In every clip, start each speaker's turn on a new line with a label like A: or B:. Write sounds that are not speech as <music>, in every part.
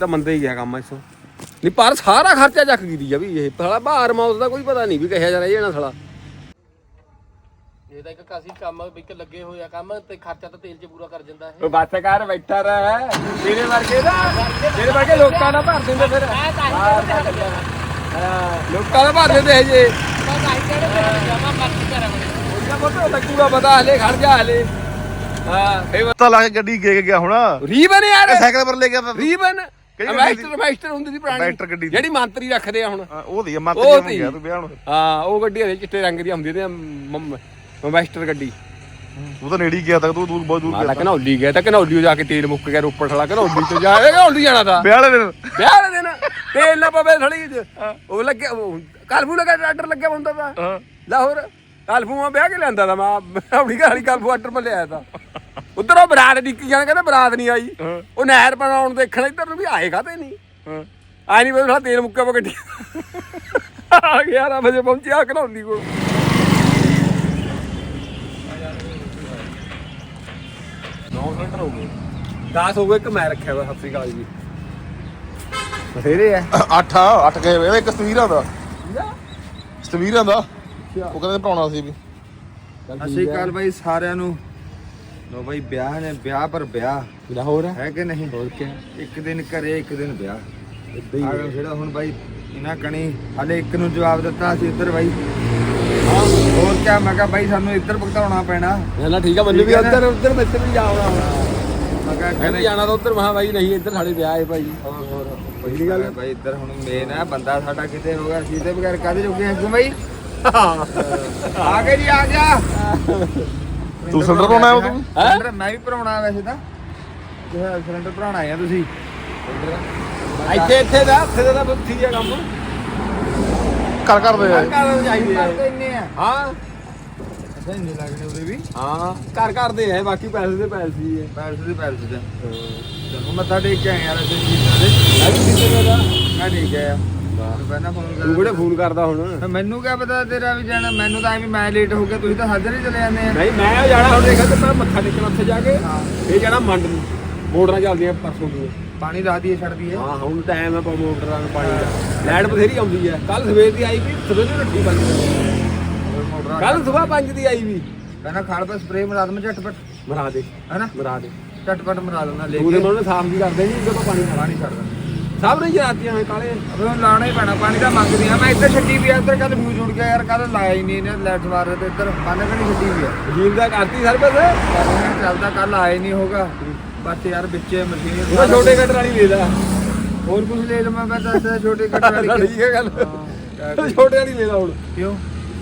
A: ਤਾਂ ਮੰਦੇ ਹੀ ਗਿਆ ਕੰਮ ਇਸੋ ਨਹੀਂ ਪਰ ਸਾਰਾ ਖਰਚਾ ਚੱਕ ਗਈ ਦੀ ਆ ਵੀ ਇਹ ਸਾਲਾ ਬਾਹਰ ਮੌਤ ਦਾ ਕੋਈ ਪਤਾ ਨਹੀਂ ਵੀ ਕਿਹਾ ਜਾ ਰਿਹਾ ਜਾਣਾ ਸਾਲਾ।
B: ਇਹ ਤਾਂ ਇੱਕ ਕਾਸੀ ਕੰਮ ਵਿੱਚ ਲੱਗੇ ਹੋਏ ਆ ਕੰਮ ਤੇ ਖਰਚਾ ਤਾਂ ਤੇਲ 'ਚ ਪੂਰਾ ਕਰ ਜਾਂਦਾ ਇਹ।
A: ਉਹ ਬੱਸ ਕਰ ਬੈਠਾ ਰਹਿ। ਤੇਰੇ ਵਰਗੇ ਦਾ ਤੇਰੇ ਵਰਗੇ ਲੋਕਾਂ ਦਾ ਭਰ ਦਿੰਦੇ ਫਿਰ। ਹਾਂ, ਲੋਕਾਂ ਦਾ ਭਰ ਦਿੰਦੇ ਇਹ ਜੇ।
B: ਜਮਾ ਮਰਜ਼ੀ ਕਰਾਂ
A: ਉਹਦਾ ਪਤਾ ਲੱਗੂਗਾ ਪਤਾ ਹਲੇ ਜਾ ਹਲੇ। ਹਾਂ ਫੇਰ
C: ਤਾਂ ਲਾ ਕੇ ਗੱਡੀ ਗੇ ਗਿਆ ਹੁਣ।
A: ਰੀਬਨ ਯਾਰ।
C: ਸਾਈਕਲ ਪਰ ਲੈ ਗਿਆ ਤਾਂ।
A: ਰੀਬਨ। ਮੈਸਟਰ ਮੈਸਟਰ ਹੁੰਦੀ ਸੀ ਪੁਰਾਣੀ।
C: ਮੈਸਟਰ ਗੱਡੀ ਦੀ।
A: ਜਿਹੜੀ ਮੰਤਰੀ ਰੱਖਦੇ ਆ ਹੁਣ।
C: ਹਾਂ, ਉਹ ਦੀ ਮੱਤ
A: ਉਹ ਤੀ।
C: ਗਿਆ ਤੂੰ ਵਿਆਹ ਨੂੰ।
A: ਹਾਂ ਉਹ ਗੱਡੀ ਹਲੇ ਚਿੱਟੇ ਰੰਗ ਦੀ ਹੁੰਦੀ ਤੇ ਮੈਸਟਰ ਗੱਡੀ।
C: ਤੂੰ ਤਾਂ ਨੇੜੇ ਹੀ ਗਿਆ ਤਾਂ ਤੂੰ ਦੂਰ ਬਹੁਤ ਦੂਰ
A: ਮਾਲਾ
C: ਗਿਆ
A: ਘਨੌਲੀ ਗਿਆ ਤਾਂ ਘਨੌਲੀ ਜਾ ਕੇ ਤੇਲ ਮੁੱਕ ਗਿਆ ਰੋਪੜ ਥਲਾ ਘਨੌਲੀ ਤੋਂ ਜਾ ਘਨੌਲੀ ਜਾਣਾ ਤਾਂ।
C: ਵਿਆਹ ਵਾਲੇ ਦਿਨ।
A: ਵਿਆਹ ਵਾਲੇ ਦਿਨ ਤੇਲ ਨਾ ਪਵੇ ਥੜੀ ਚ ਉਹ ਲੱਗਿਆ ਕਾਲਫੂ ਲਗਾ ਟਰੈਕਟਰ ਲੱਗਿਆ ਹੁੰਦਾ ਤਾਂ
C: ਹਾਂ।
A: ਲਾਹੌਰ ਕਾਲਫੂ ਮੈਂ ਵਿਆਹ ਕੇ ਲਿਆਂਦਾ ਤਾਂ ਮੈਂ। ਆਪਣੀ ਘਰ ਵਾਲੀ ਕਾਲਫੂ ਆਰਡਰ ਮੈਂ ਲਿਆਇਆ ਤਾਂ। ਉਧਰ ਬਰਾਤ ਡਿੱਕੀ ਜਾਣ ਕਹਿੰਦਾ ਬਰਾਤ ਨਹੀਂ ਆਈ।
C: ਹਾਂ।
A: ਉਹ ਨਹਿਰ ਬਣਾਉਣ ਦੇਖਣ ਇੱਧਰ ਨੂੰ ਵੀ ਆਏਗਾ ਤੇ ਨਹੀਂ।
C: ਹਾਂ।
A: ਆਈ ਨਹੀਂ ਬਈ ਤੇਲ ਮੁੱਕਿਆ ਵਾ ਗੱਡੀ। ਆ 11 ਵਜੇ ਪਹੁੰਚਿਆ ਘਨੌਲੀ ਕੋਲ। ਨੌ ਸਿਲੰਡਰ ਹੋ ਗਏ। 10 ਹੋ ਗਏ ਇੱਕ ਮੈਂ ਰੱਖਿਆ ਵਾ ਸਤਿ ਸ੍ਰੀ ਅਕਾਲ ਜੀ। ਬਥੇਰੇ ਆ।
C: ਅੱਠ ਆ ਅੱਠ ਗਏ ਵੇ ਇੱਕ ਸਤਵੀਰਾਂ ਦਾ। ਸਤਵੀਰਾਂ? ਦਾ। ਉਹ ਕਹਿੰਦੇ ਪਾਉਣਾ ਸੀ ਵੀ।
D: ਅਸੀਂ ਕੱਲ ਬਾਈ ਸਾਰਿਆਂ ਨੂੰ। ਲੋ ਬਾਈ ਵਿਆਹ ਨੇ ਵਿਆਹ ਪਰ ਵਿਆਹ।
A: ਲਾਹੌਰ
D: ਹੈ? ਕਿ ਨਹੀਂ?
A: ਹੋਰ ਕੀ
D: ਇੱਕ ਦਿਨ ਘਰੇ ਇੱਕ ਦਿਨ ਵਿਆਹ।
A: ਇਦਾਂ ਹੀ
D: ਆਹ ਜਿਹੜਾ ਹੁਣ ਬਾਈ ਇਹਨਾਂ ਕਣੀ ਹਲੇ ਇੱਕ ਨੂੰ ਜਵਾਬ ਦਿੱਤਾ ਸੀ ਇੱਧਰ ਬਾਈ। ਹੋਰ ਕਿਆ? ਮੈਂ ਕਿਹਾ ਬਾਈ ਸਾਨੂੰ ਇੱਧਰ ਭੁਗਤਾਉਣਾ ਪੈਣਾ।
A: ਨਾ ਠੀਕ ਆ ਮੈਨੂੰ ਵੀ
D: ਠੀਕ ਆ ਨਾ?
A: ਉੱਧਰ ਉੱਧਰ ਮੈਂ ਵੀ ਜਾਵਣਾ
D: ਮੈਂ ਕਿਹਾ ਕਹਿੰਦੇ
A: ਜਾਣਾ ਤਾਂ ਉੱਧਰ ਮਹਾ ਬਾਈ ਨਹੀਂ ਇੱਧਰ ਸਾਡੇ ਵਿਆਹ ਹੈ ਭਾਈ।
D: ਹੋਰ ਹੋਰ। ਪਹਿਲੀ ਗੱਲ ਹੈ। ਬਾਈ ਇੱਧਰ ਹੁਣ ਮੇਨ ਹੈ ਬੰਦਾ ਸਾਡਾ ਕਿਤੇ ਹੋ ਗਿਆ ਸੀ ਤੇ ਬਗੈਰ ਕਾਹਦੇ ਜੋਗੇ ਹਾਂ ਕਿਉਂ ਬਾਈ? <laughs> ਆ ਗਏ ਜੀ ਆ ਗਿਆ।
C: ਤੂੰ ਸਿਲੰਡਰ ਪਾਉਣਾ ਹੈ ਤੂੰ
D: ਸਿਲੰਡਰ ਮੈਂ ਵੀ ਭਰਾਉਣਾ ਵੈਸੇ ਤਾਂ। ਜਿਹੜਾ ਸਿਲੰਡਰ ਭਰਾਉਣਾ ਆ ਤੁਸੀਂ।
A: ਇੱਥੇ ਇੱਥੇ ਦਾ ਇੱਥੇ ਦਾ ਬੁੱਧੀ ਆ ਕੰਮ।
C: ਕਰ ਕਰਦੇ ਆ
A: ਘਰ ਚਾਹੀਦੇ ਆ
D: ਕਰਦੇ ਇੰਨੇ ਆ।
A: ਹਾਂ।
D: ਅੱਛਾ ਇੰਨੇ ਲੱਗਣੇ ਉਹਦੇ ਵੀ।
A: ਹਾਂ। ਘਰ ਕਰਦੇ ਆ ਬਾਕੀ ਪੈਸੇ ਦੇ ਪੈਸੇ ਹੀ ਹੈ।
D: ਪੈਸੇ ਦੇ ਪੈਸੇ ਦੇ। ਚਲੋ ਮੱਥਾ ਟੇਕ ਕੇ ਆਏ ਯਾਰ ਅਸੀਂ ਦੇ।
A: ਕਿਤੇ ਦਾ
D: ਮੈਂ ਠੀਕ ਆ ਮੈਨੂੰ ਪਹਿਲਾਂ ਫੋਨ
A: ਤੂੰ ਕਿਹੜੇ ਫੋਨ ਕਰਦਾ ਹੁਣ?
D: ਮੈਨੂੰ ਕਿਆ ਪਤਾ ਤੇਰਾ ਵੀ ਜਾਣਾ ਮੈਨੂੰ ਤਾਂ ਐਵੇਂ ਮੈਂ ਲੇਟ ਹੋ ਗਿਆ ਤੁਸੀਂ ਤਾਂ ਹਾਜ਼ਰ ਹੀ ਚਲੇ ਜਾਂਦੇ ਆ।
A: ਨਹੀਂ ਮੈਂ ਜਾਣਾ ਹੁਣ ਦੇਖਿਆ ਤੇ ਮੈਂ ਮੱਥਾ ਟੇਕਣ ਉੱਥੇ ਜਾ ਕੇ ਇਹ ਜਾਣਾ ਮੰਡ ਨੂੰ। ਮੋਟਰਾਂ ਚੱਲਦੀਆਂ ਪਰਸੋਂ ਦੀਆਂ
D: ਪਾਣੀ ਲਾ ਦਈਏ ਛੱਡ ਦਈਏ
A: ਹਾਂ ਹੁਣ ਟਾਈਮ ਹੈ ਮੋਟਰਾਂ ਨੂੰ ਪਾਣੀ ਦਾ। ਲਾਈਟ ਬਥੇਰੀ ਆਉਂਦੀ ਹੈ ਕੱਲ ਸਵੇਰ ਦੀ ਆਈ ਵੀ ਸਵੇਰ ਦੀ ਰੱਟੀ ਬੰਦ ਕੱਲ ਸਵੇਰ 5 ਦੀ ਆਈ ਵੀ।
D: ਕਹਿੰਦਾ ਖਾਲ ਪਾ ਸਪਰੇ ਮਰਾ ਦਮ ਝਟਪਟ।
A: ਮਰਾ ਦੇ
D: ਹੈਨਾ?
A: ਮਰਾ ਦੇ।
D: ਝਟਪਟ ਮਰਾ ਲੈਣਾ ਲੈ
A: ਉਹਦੇ
D: ਕੇ।
A: ਨਾਲ ਸਾਫ਼ ਵੀ ਕਰਦੇ ਨਹੀਂ ਜਦੋਂ ਪਾਣੀ
D: ਪਾਣੀ ਛੱਡ ਦੇਣਾ
A: ਸਭ ਨੇ ਜਰਾਤੀਆਂ ਹੋਏ ਕਾਲੇ।
D: ਅਬੇ ਹੁਣ ਲਾਣਾ ਹੀ ਪੈਣਾ ਪਾਣੀ ਤਾਂ ਮੰਗਦੇ ਆ ਮੈਂ ਇੱਧਰ ਛੱਡੀ ਵੀ ਆ ਇੱਧਰ ਕਦ ਫਿਊਜ਼ ਉੜ ਗਿਆ ਯਾਰ ਕਦ ਲਾਇਆ ਹੀ ਨਹੀਂ ਇਹਨੇ ਲੈਟ ਮਾਰ ਤੇ ਇੱਧਰ ਬੰਨ ਕੇ ਨਹੀਂ ਛੱਡੀ ਵੀ ਆ।
A: ਮਸ਼ੀਨ ਦਾ ਕਰਤੀ ਸਰਵਿਸ
D: ਚੱਲਦਾ ਕੱਲ ਹੀ ਨਹੀਂ ਹੋਗਾ ਬਸ ਯਾਰ ਵਿੱਚੇ ਮਸ਼ੀਨ
A: ਉਹ ਛੋਟੇ ਕੱਟ ਵਾਲੀ ਦੇ ਦਾ
D: ਹੋਰ ਕੁਝ ਲੈ ਲਵਾਂ ਮੈਂ ਦੱਸ ਛੋਟੇ ਕੱਟ ਵਾਲੀ
A: ਠੀਕ ਹੈ ਗੱਲ
D: ਹਾਂ,
A: ਛੋਟੇ ਵਾਲੀ ਲੈ ਲਾ ਹੁਣ।
D: ਕਿਉਂ?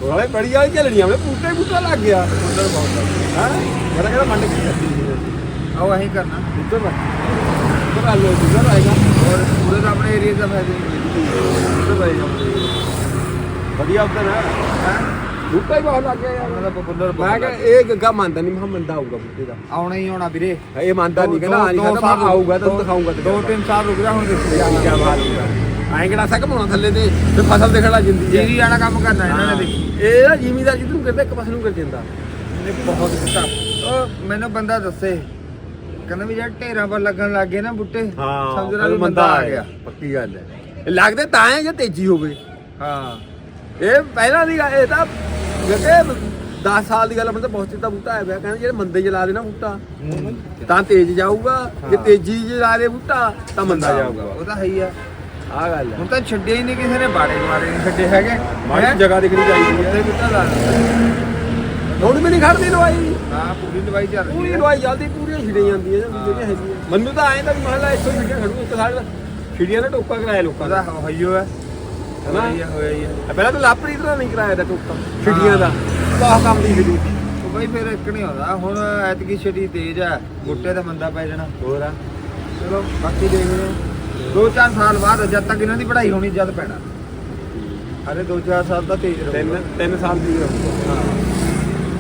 A: ਉਹ ਵਾਲੇ ਬੜੀ ਵਾਲੀ ਚੱਲਣੀ ਆਪਣੇ ਪੂਟੇ ਪੂਟਾ ਲੱਗ ਗਿਆ। ਉਧਰ ਬਹੁਤ ਹਾਂ? ਮੈਂ ਤਾਂ ਕਹਿੰਦਾ ਮੰਡ ਕੇ ਕਰਤੀ ਸੀ
D: ਆਓ ਅਸੀਂ ਕਰਨਾ।
A: ਉਧਰ ਉਧਰ ਆ ਲੋ ਉਧਰ ਆਏਗਾ
D: ਹੋਰ ਪੂਰੇ ਤਾਂ ਆਪਣੇ ਏਰੀਆ ਦਾ ਫਾਇਦਾ ਨਹੀਂ
A: ਵਧੀਆ ਉਧਰ ਹੈ। ਬੂਟਾ ਹੀ ਬਹੁਤ ਲੱਗ ਗਿਆ ਯਾਰ।
D: ਉਹਨਾਂ ਦਾ ਪਪੂਲਰ
A: ਮੈਂ ਕਿਹਾ ਇਹ ਗੱਗਾ ਮੰਨਦਾ ਨਹੀਂ ਮੈਂ ਮੰਨਦਾ ਆਊਗਾ ਬੂਟੇ ਦਾ।
D: ਆਉਣਾ ਹੀ ਆਉਣਾ ਵੀਰੇ।
A: ਇਹ ਮੰਨਦਾ ਨਹੀਂ ਕਹਿੰਦਾ ਆ ਨਹੀਂ
D: ਦੋ
A: ਕਹਿੰਦਾ ਮੈਂ ਆਊਗਾ ਤੈਨੂੰ
D: ਦੋ-
A: ਦਿਖਾਊਗਾ
D: ਦੋ ਤਿੰਨ ਸਾਲ ਰੁਕ ਜਾ ਹੁਣ ਦੇਖੀ
A: ਕੀ ਕੀ ਬਾਤ ਹੈ। ਐਂ ਕਿਹੜਾ ਸਕ ਪਾਉਣਾ ਥੱਲੇ ਤੇ ਤੇ ਫਸਲ ਦੇ ਖੜਾ ਜਿੰਦੀ ਹੈ।
D: ਜੀਰੀ ਵਾਲਾ ਕੰਮ ਕਰਨਾ ਇਹਨਾਂ ਨੇ ਦੇਖੀ।
A: ਇਹ ਜ਼ਿਮੀਦਾਰ ਜਿੱਦੂ ਕਰਦਾ ਇੱਕ ਪਾਸੇ ਨੂੰ ਕਰ ਜਾਂਦਾ
D: ਬਹੁਤ ਉਹ ਮੈਨੂੰ ਬੰਦਾ ਦੱਸੇ। ਕਹਿੰਦਾ ਵੀ ਯਾਰ ਢੇਰਾਂ ਪਰ ਲੱਗਣ ਲੱਗ ਗਏ ਨਾ ਬੁੱਟੇ ਸਮਝ ਲੈ ਵੀ ਬੰਦਾ ਆ ਗਿਆ।
A: ਪੱਕੀ ਗੱਲ ਹੈ। ਇਹ ਲੱਗਦੇ ਤਾਂ ਹੈ ਜੇ ਤੇਜ਼ੀ ਹੋਵੇ।
D: ਹਾਂ।
A: ਇਹ ਪਹਿਲਾਂ ਦੀ ਗੱਲ ਇਹ ਤਾਂ ਜਿਹੜੇ 10 ਸਾਲ ਦੀ ਗੱਲ ਤਾਂ ਬਹੁਤ ਚਿੱਤਾ ਬੂਟਾ ਆਇਆ ਪਿਆ। ਕਹਿੰਦੇ ਜਿਹੜੇ ਮੰਦੇ ਚਲਾ ਦੇ ਨਾ ਬੂਟਾ ਤਾਂ ਤੇਜ਼ ਜਾਊਗਾ। ਜੇ
D: ਹਾਂ।
A: ਤੇਜ਼ੀ ਚਲਾ ਦੇ ਬੂਟਾ ਤਾਂ ਮੰਦਾ ਜਾਊਗਾ।
D: ਉਹ ਤਾਂ ਹੈ ਹੀ ਆ।
A: ਆਹ ਗੱਲ ਹੈ।
D: ਹੁਣ ਤਾਂ ਛੱਡਿਆ ਹੀ ਨਹੀਂ ਕਿਸੇ ਨੇ ਬਾੜੇ ਮਾਰੇ ਨਹੀਂ ਛੱਡੇ ਹੈਗੇ। ਹੈਂ?
A: ਮਾੜੀ ਜਗ੍ਹਾ ਦੇਖਣੀ ਚਾਹੀਦੀ ਹੈ।
D: ਤੇ ਬੂਟਾ ਲਾ ਦਿੱਤਾ।
A: ਹੁਣ ਵੀ ਨਹੀਂ ਖੜਦੀ ਦਵਾਈ।
D: ਹਾਂ ਪੂਰੀ ਦਵਾਈ ਚੱਲ ਰਹੀ
A: ਪੂਰੀ
D: ਹੈ।
A: ਦਵਾਈ ਜਲਦੀ ਪੂਰੀਆਂ ਛਿੜੇ ਜਾਂਦੀਆਂ ਜਿਹੜੀਆਂ ਹੈਗੀਆਂ। ਮੈਨੂੰ ਤਾਂ ਐਂ ਤਾਂ ਵੀ ਮਹਲਾ ਇੱਥੋਂ ਛਿੜੀਆਂ ਖੜੂ ਇੱਕ ਸਾਈਡ ਛਿੜੀਆਂ ਨੇ ਟੋਕਾ ਕਰਾਇਆ ਲੋਕਾਂ ਦਾ।
D: ਹਈਓ ਹੈ
A: ਹਨਾ?
D: ਹੋਇਆ ਹੀ ਹੀ।
A: ਪਹਿਲਾਂ ਤਾਂ ਲਾਪਰੀ ਦਾ ਨਹੀਂ ਕਰਾਇਆ ਦਾ ਟੋਕਾ ਛਿੜੀਆਂ ਦਾ। ਬਹੁਤ ਕੰਮ ਦੀ ਛਿੜੀ।
D: ਉਹ ਬਈ ਫਿਰ ਇੱਕ ਨਹੀਂ ਆਉਂਦਾ ਹੁਣ ਐਤਕੀ ਛੱਡੀ ਤੇਜ਼ ਆ ਬੁੱਟੇ ਦਾ ਮੰਦਾ ਪੈ ਜਾਣਾ।
A: ਹੋਰ ਆ।
D: ਚਲੋ ਬਾਕੀ ਦੇਖਦੇ ਹਾਂ ਦੋ ਚਾਰ ਸਾਲ ਬਾਅਦ ਜਦ ਤੱਕ ਇਹਨਾਂ ਦੀ ਪੜ੍ਹਾਈ ਹੋਣੀ ਜਦ ਪੈਣਾ। ਹਲੇ ਦੋ ਚਾਰ ਸਾਲ ਤਾਂ ਤੇਜ਼ ਰਹੂਗਾ।
A: ਤਿੰਨ ਤਿੰਨ ਸਾਲ ਦੀ ਰਹੂਗਾ।
D: ਹਾਂ।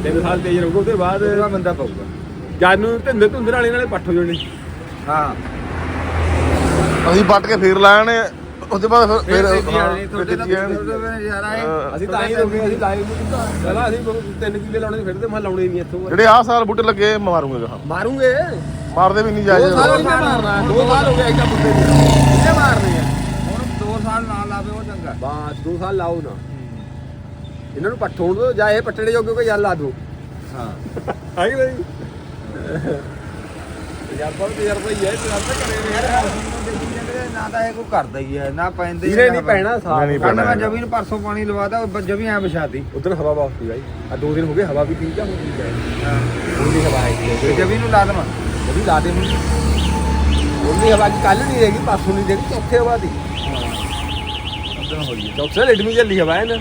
A: ਤਿੰਨ ਸਾਲ ਤੇਜ਼ ਰਹੂਗਾ ਉਹਦੇ ਬਾਅਦ
D: ਉਹਦਾ ਬੰਦਾ ਪਊਗਾ।
A: ਜਦ ਨੂੰ ਧੁੰਦੇ ਧੁੰਦੇ ਨਾਲੇ ਨਾਲੇ ਪੱਠ ਹੋ ਜਾਣੇ।
D: ਹਾਂ।
C: ਅਸੀਂ ਵੱਟ ਕੇ ਫੇਰ ਲਾਣੇ ਉਹਦੇ ਬਾਅਦ ਫਿਰ
D: ਫਿਰ
C: ਫਿਰ
D: ਤੇਜ਼ੀ
C: ਹਾਂ,
D: ਤੁਹਾਡੇ ਨਜ਼ਾਰਾ।
A: ਅਸੀਂ ਤਾਂ ਹੀ ਰੋਕੇ ਅਸੀਂ ਅਸੀਂ ਤਿੰਨ ਕਿੱਲੇ ਲਾਉਣੇ ਸੀ, ਫਿਰ ਤੇ ਮੈਂ ਲਾਉਣੇ ਹੀ ਨਹੀਂ ਇੱਥੋਂ।
C: ਜਿਹੜੇ ਆਹ ਸਾਲ ਬੂਟੇ ਲੱਗੇ ਮਾਰੂਗੇ ਕਹਾ
A: ਮਾਰੂਗੇ?
C: ਮਾਰਦੇ ਵੀ ਨਹੀਂ
A: ਦੋ
C: ਜਾਇਜ਼
A: ਸਾਲ ਨਹੀਂ ਮਾਰਨਾ? ਦੋ ਸਾਲ ਹੋ ਗਏ ਇੱਕਾ ਬੁੱਢੇ ਨੂੰ ਮਾਰਨੇ ਆ?
D: ਹੁਣ 2 ਸਾਲ ਨਾ ਲਾਵੇ ਉਹ ਚੰਗਾ।
A: ਬਸ ਦੋ ਸਾਲ ਲਾਓ ਨਾ। ਇਹਨਾਂ ਨੂੰ ਪੱਠੋਂ ਦੋ ਜਾਂ ਇਹ ਪੱਟੜੇ ਜੋਗੇ ਕੋਈ ਯਾਰ ਲਾ ਦੋ
D: ਹਾਂ।
A: ਹੈ ਕਿ ਨਹੀਂ? ਤਜਰਬਾ ਵੀ ਤਜਰਬਾ ਹੀ ਹੈ ਤਜਰਬਾ ਕਰੇ
D: ਯਾਰ ਦੇਖੀ ਜਾਂਦੇ ਨਾ ਤਾਂ ਇਹ ਕੋਈ ਕਰਦਾ ਹੀ ਹੈ ਨਾ ਪੈਂਦੇ
A: ਇਹਨੇ ਨਹੀਂ ਪੈਣਾ ਸਾਫ਼।
C: ਨਹੀਂ
D: ਕੱਲ
C: ਪੈਣਾ
D: ਮੈਂ
C: ਹੈਗਾ।
D: ਜਮੀਨ ਪਰਸੋਂ ਪਾਣੀ ਲਵਾਦਾ ਜਮੀ ਐ ਵਿਛਾਤੀ।
A: ਉਧਰ ਹਵਾ ਬਹੁਤ ਸੀ ਭਾਈ ਆ ਦੋ ਦਿਨ ਹੋ ਗਏ ਹਵਾ ਵੀ ਠੀਕ ਆ ਹੁਣ ਠੀਕ ਹੈ। ਹੁਣ ਦੀ ਹਵਾ ਹੈ।
D: ਜਮੀਨ ਨੂੰ ਲਾ ਦੇਵਾਂ।
A: ਉਹਦੀ ਲਾ ਦੇ ਹੁਣ। ਉਹਦੀ ਹਵਾ ਕੀ ਕੱਲ ਨਹੀਂ ਰਹੇਗੀ ਪਰਸੋਂ ਨਹੀਂ ਰਹੇਗੀ ਚੌਥੇ ਹਵਾ ਦੀ।
D: ਉਦੋਂ ਹੋਈ
A: ਚੌਥੇ ਲੇਟਮੀ ਚੱਲੀ ਹਵਾ ਹੈ ਨਾ।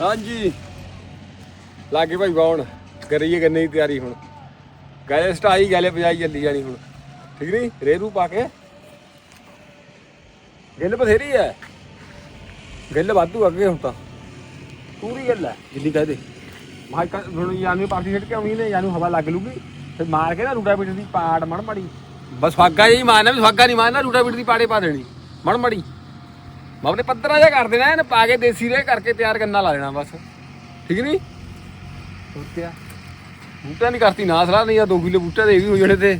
A: ਹਾਂਜੀ। ਲਾਗੇ ਭਾਈ ਬਾਉਣ ਕਰੀਏ ਗੰਨੇ ਦੀ ਤਿਆਰੀ ਹੁਣ? ਗੈਲੇ ਸਟਾਈ, ਗੈਲੇ ਪਜਾਈ ਚੱਲੀ ਜਾਣੀ ਹੁਣ। ਠੀਕ ਨਹੀਂ? ਰੇਰੂ ਪਾ ਕੇ। ਗਿੱਲ ਬਥੇਰੀ ਹੈ ਗਿੱਲ ਵਾਧੂ ਅੱਗੇ ਹੁਣ ਤਾਂ। ਪੂਰੀ ਗੱਲ ਹੈ ਜਿੱਦੀ ਕਹਦੇ ਮਾਈ ਕਾ ਹੁਣ ਯਾਨੂੰ ਪਾਰਟੀ ਛੱਡ ਕੇ ਆਉਣੀ ਨੇ, ਯਾਨੂੰ ਹਵਾ ਲੱਗ ਲੂਗੀ। ਫਿਰ ਮਾਰ ਕੇ ਨਾ ਰੂਟਾ ਬੀਟ ਦੀ ਪਾੜ ਮੜ ਮੜੀ ਬਸ ਫਾਗਾ ਜੀ ਮਾਰਨਾ, ਵੀ ਫਾਗਾ ਨਹੀਂ ਮਾਰਨਾ, ਰੂਟਾ ਬੀਟ ਦੀ ਪਾੜੇ ਪਾ ਦੇਣੀ। ਮੜ ਮੜੀ ਮੈਂ ਆਪਣੇ ਪੱਤਰਾ ਜਿਹਾ ਕਰ ਦੇਣਾ, ਇਹਨੇ ਪਾ ਕੇ ਦੇਸੀ ਰੇ ਕਰਕੇ ਤਿਆਰ ਕਰਨਾ ਲਾ ਦੇਣਾ ਬਸ। ਠੀਕ ਨਹੀਂ ਬੂਟਿਆ। ਬੂਟਾ ਨਹੀਂ ਕਰਤੀ ਨਾ ਸਲਾਹ, ਨਹੀਂ ਆ 2 ਕਿਲੋ ਬੂਟਾ ਦੇ ਵੀ ਹੋ ਜਾਣੇ ਤੇ।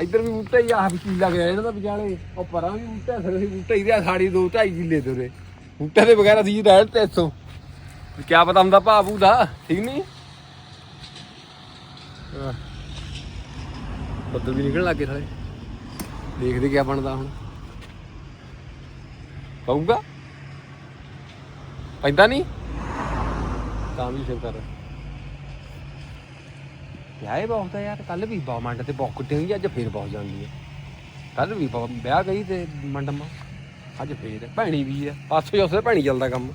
A: ਇੱਧਰ ਵੀ ਬੂਟਾ ਹੀ ਆਹ ਵੀ ਕੀ ਲੱਗ ਰਿਹਾ ਇਹਨਾਂ ਦਾ ਵਿਚਾਲੇ। ਉਹ ਪਰਾਂ ਵੀ ਬੂਟਾ ਫਿਰ ਵੀ ਬੂਟਾ ਹੀ ਦੇ ਸਾੜੀ 2 2.5 ਕਿੱਲੇ ਤੇ ਉਰੇ। ਬੂਟਾ ਦੇ ਵਗੈਰਾ ਸੀ ਰਹਿਣ ਤੇ ਇੱਥੋਂ। ਕੀ ਪਤਾ ਹੁੰਦਾ ਭਾਬੂ ਦਾ, ਠੀਕ ਨਹੀਂ ਆਹ। ਬੱਦਲ ਵੀ ਨਿਕਲਣ ਲੱਗੇ ਸਾਲੇ ਦੇਖਦੇ ਕੀ ਬਣਦਾ ਹੁਣ। ਪਊਗਾ ਪੈਂਦਾ ਨਹੀਂ? ਤਾਂ ਵੀ ਸੇਵ ਕਰ ਵਿਆਹ ਬਹੁਤ ਹੈ ਯਾਰ ਕੱਲ ਵੀ ਬਹੁਤ ਮੰਡ ਤੇ ਬਹੁਤ ਕੁੱਟੀ ਹੋਈ ਅੱਜ ਫੇਰ ਬਹੁਤ ਜਾਂਦੀ ਹੈ। ਕੱਲ ਵੀ ਬਹੁਤ ਵਿਆਹ ਗਈ ਤੇ ਮੰਡਮਾ, ਅੱਜ ਫੇਰ ਭੈਣੀ ਵੀ ਹੈ, ਪਾਸੇ ਉਸੇ ਭੈਣੀ ਚੱਲਦਾ ਕੰਮ।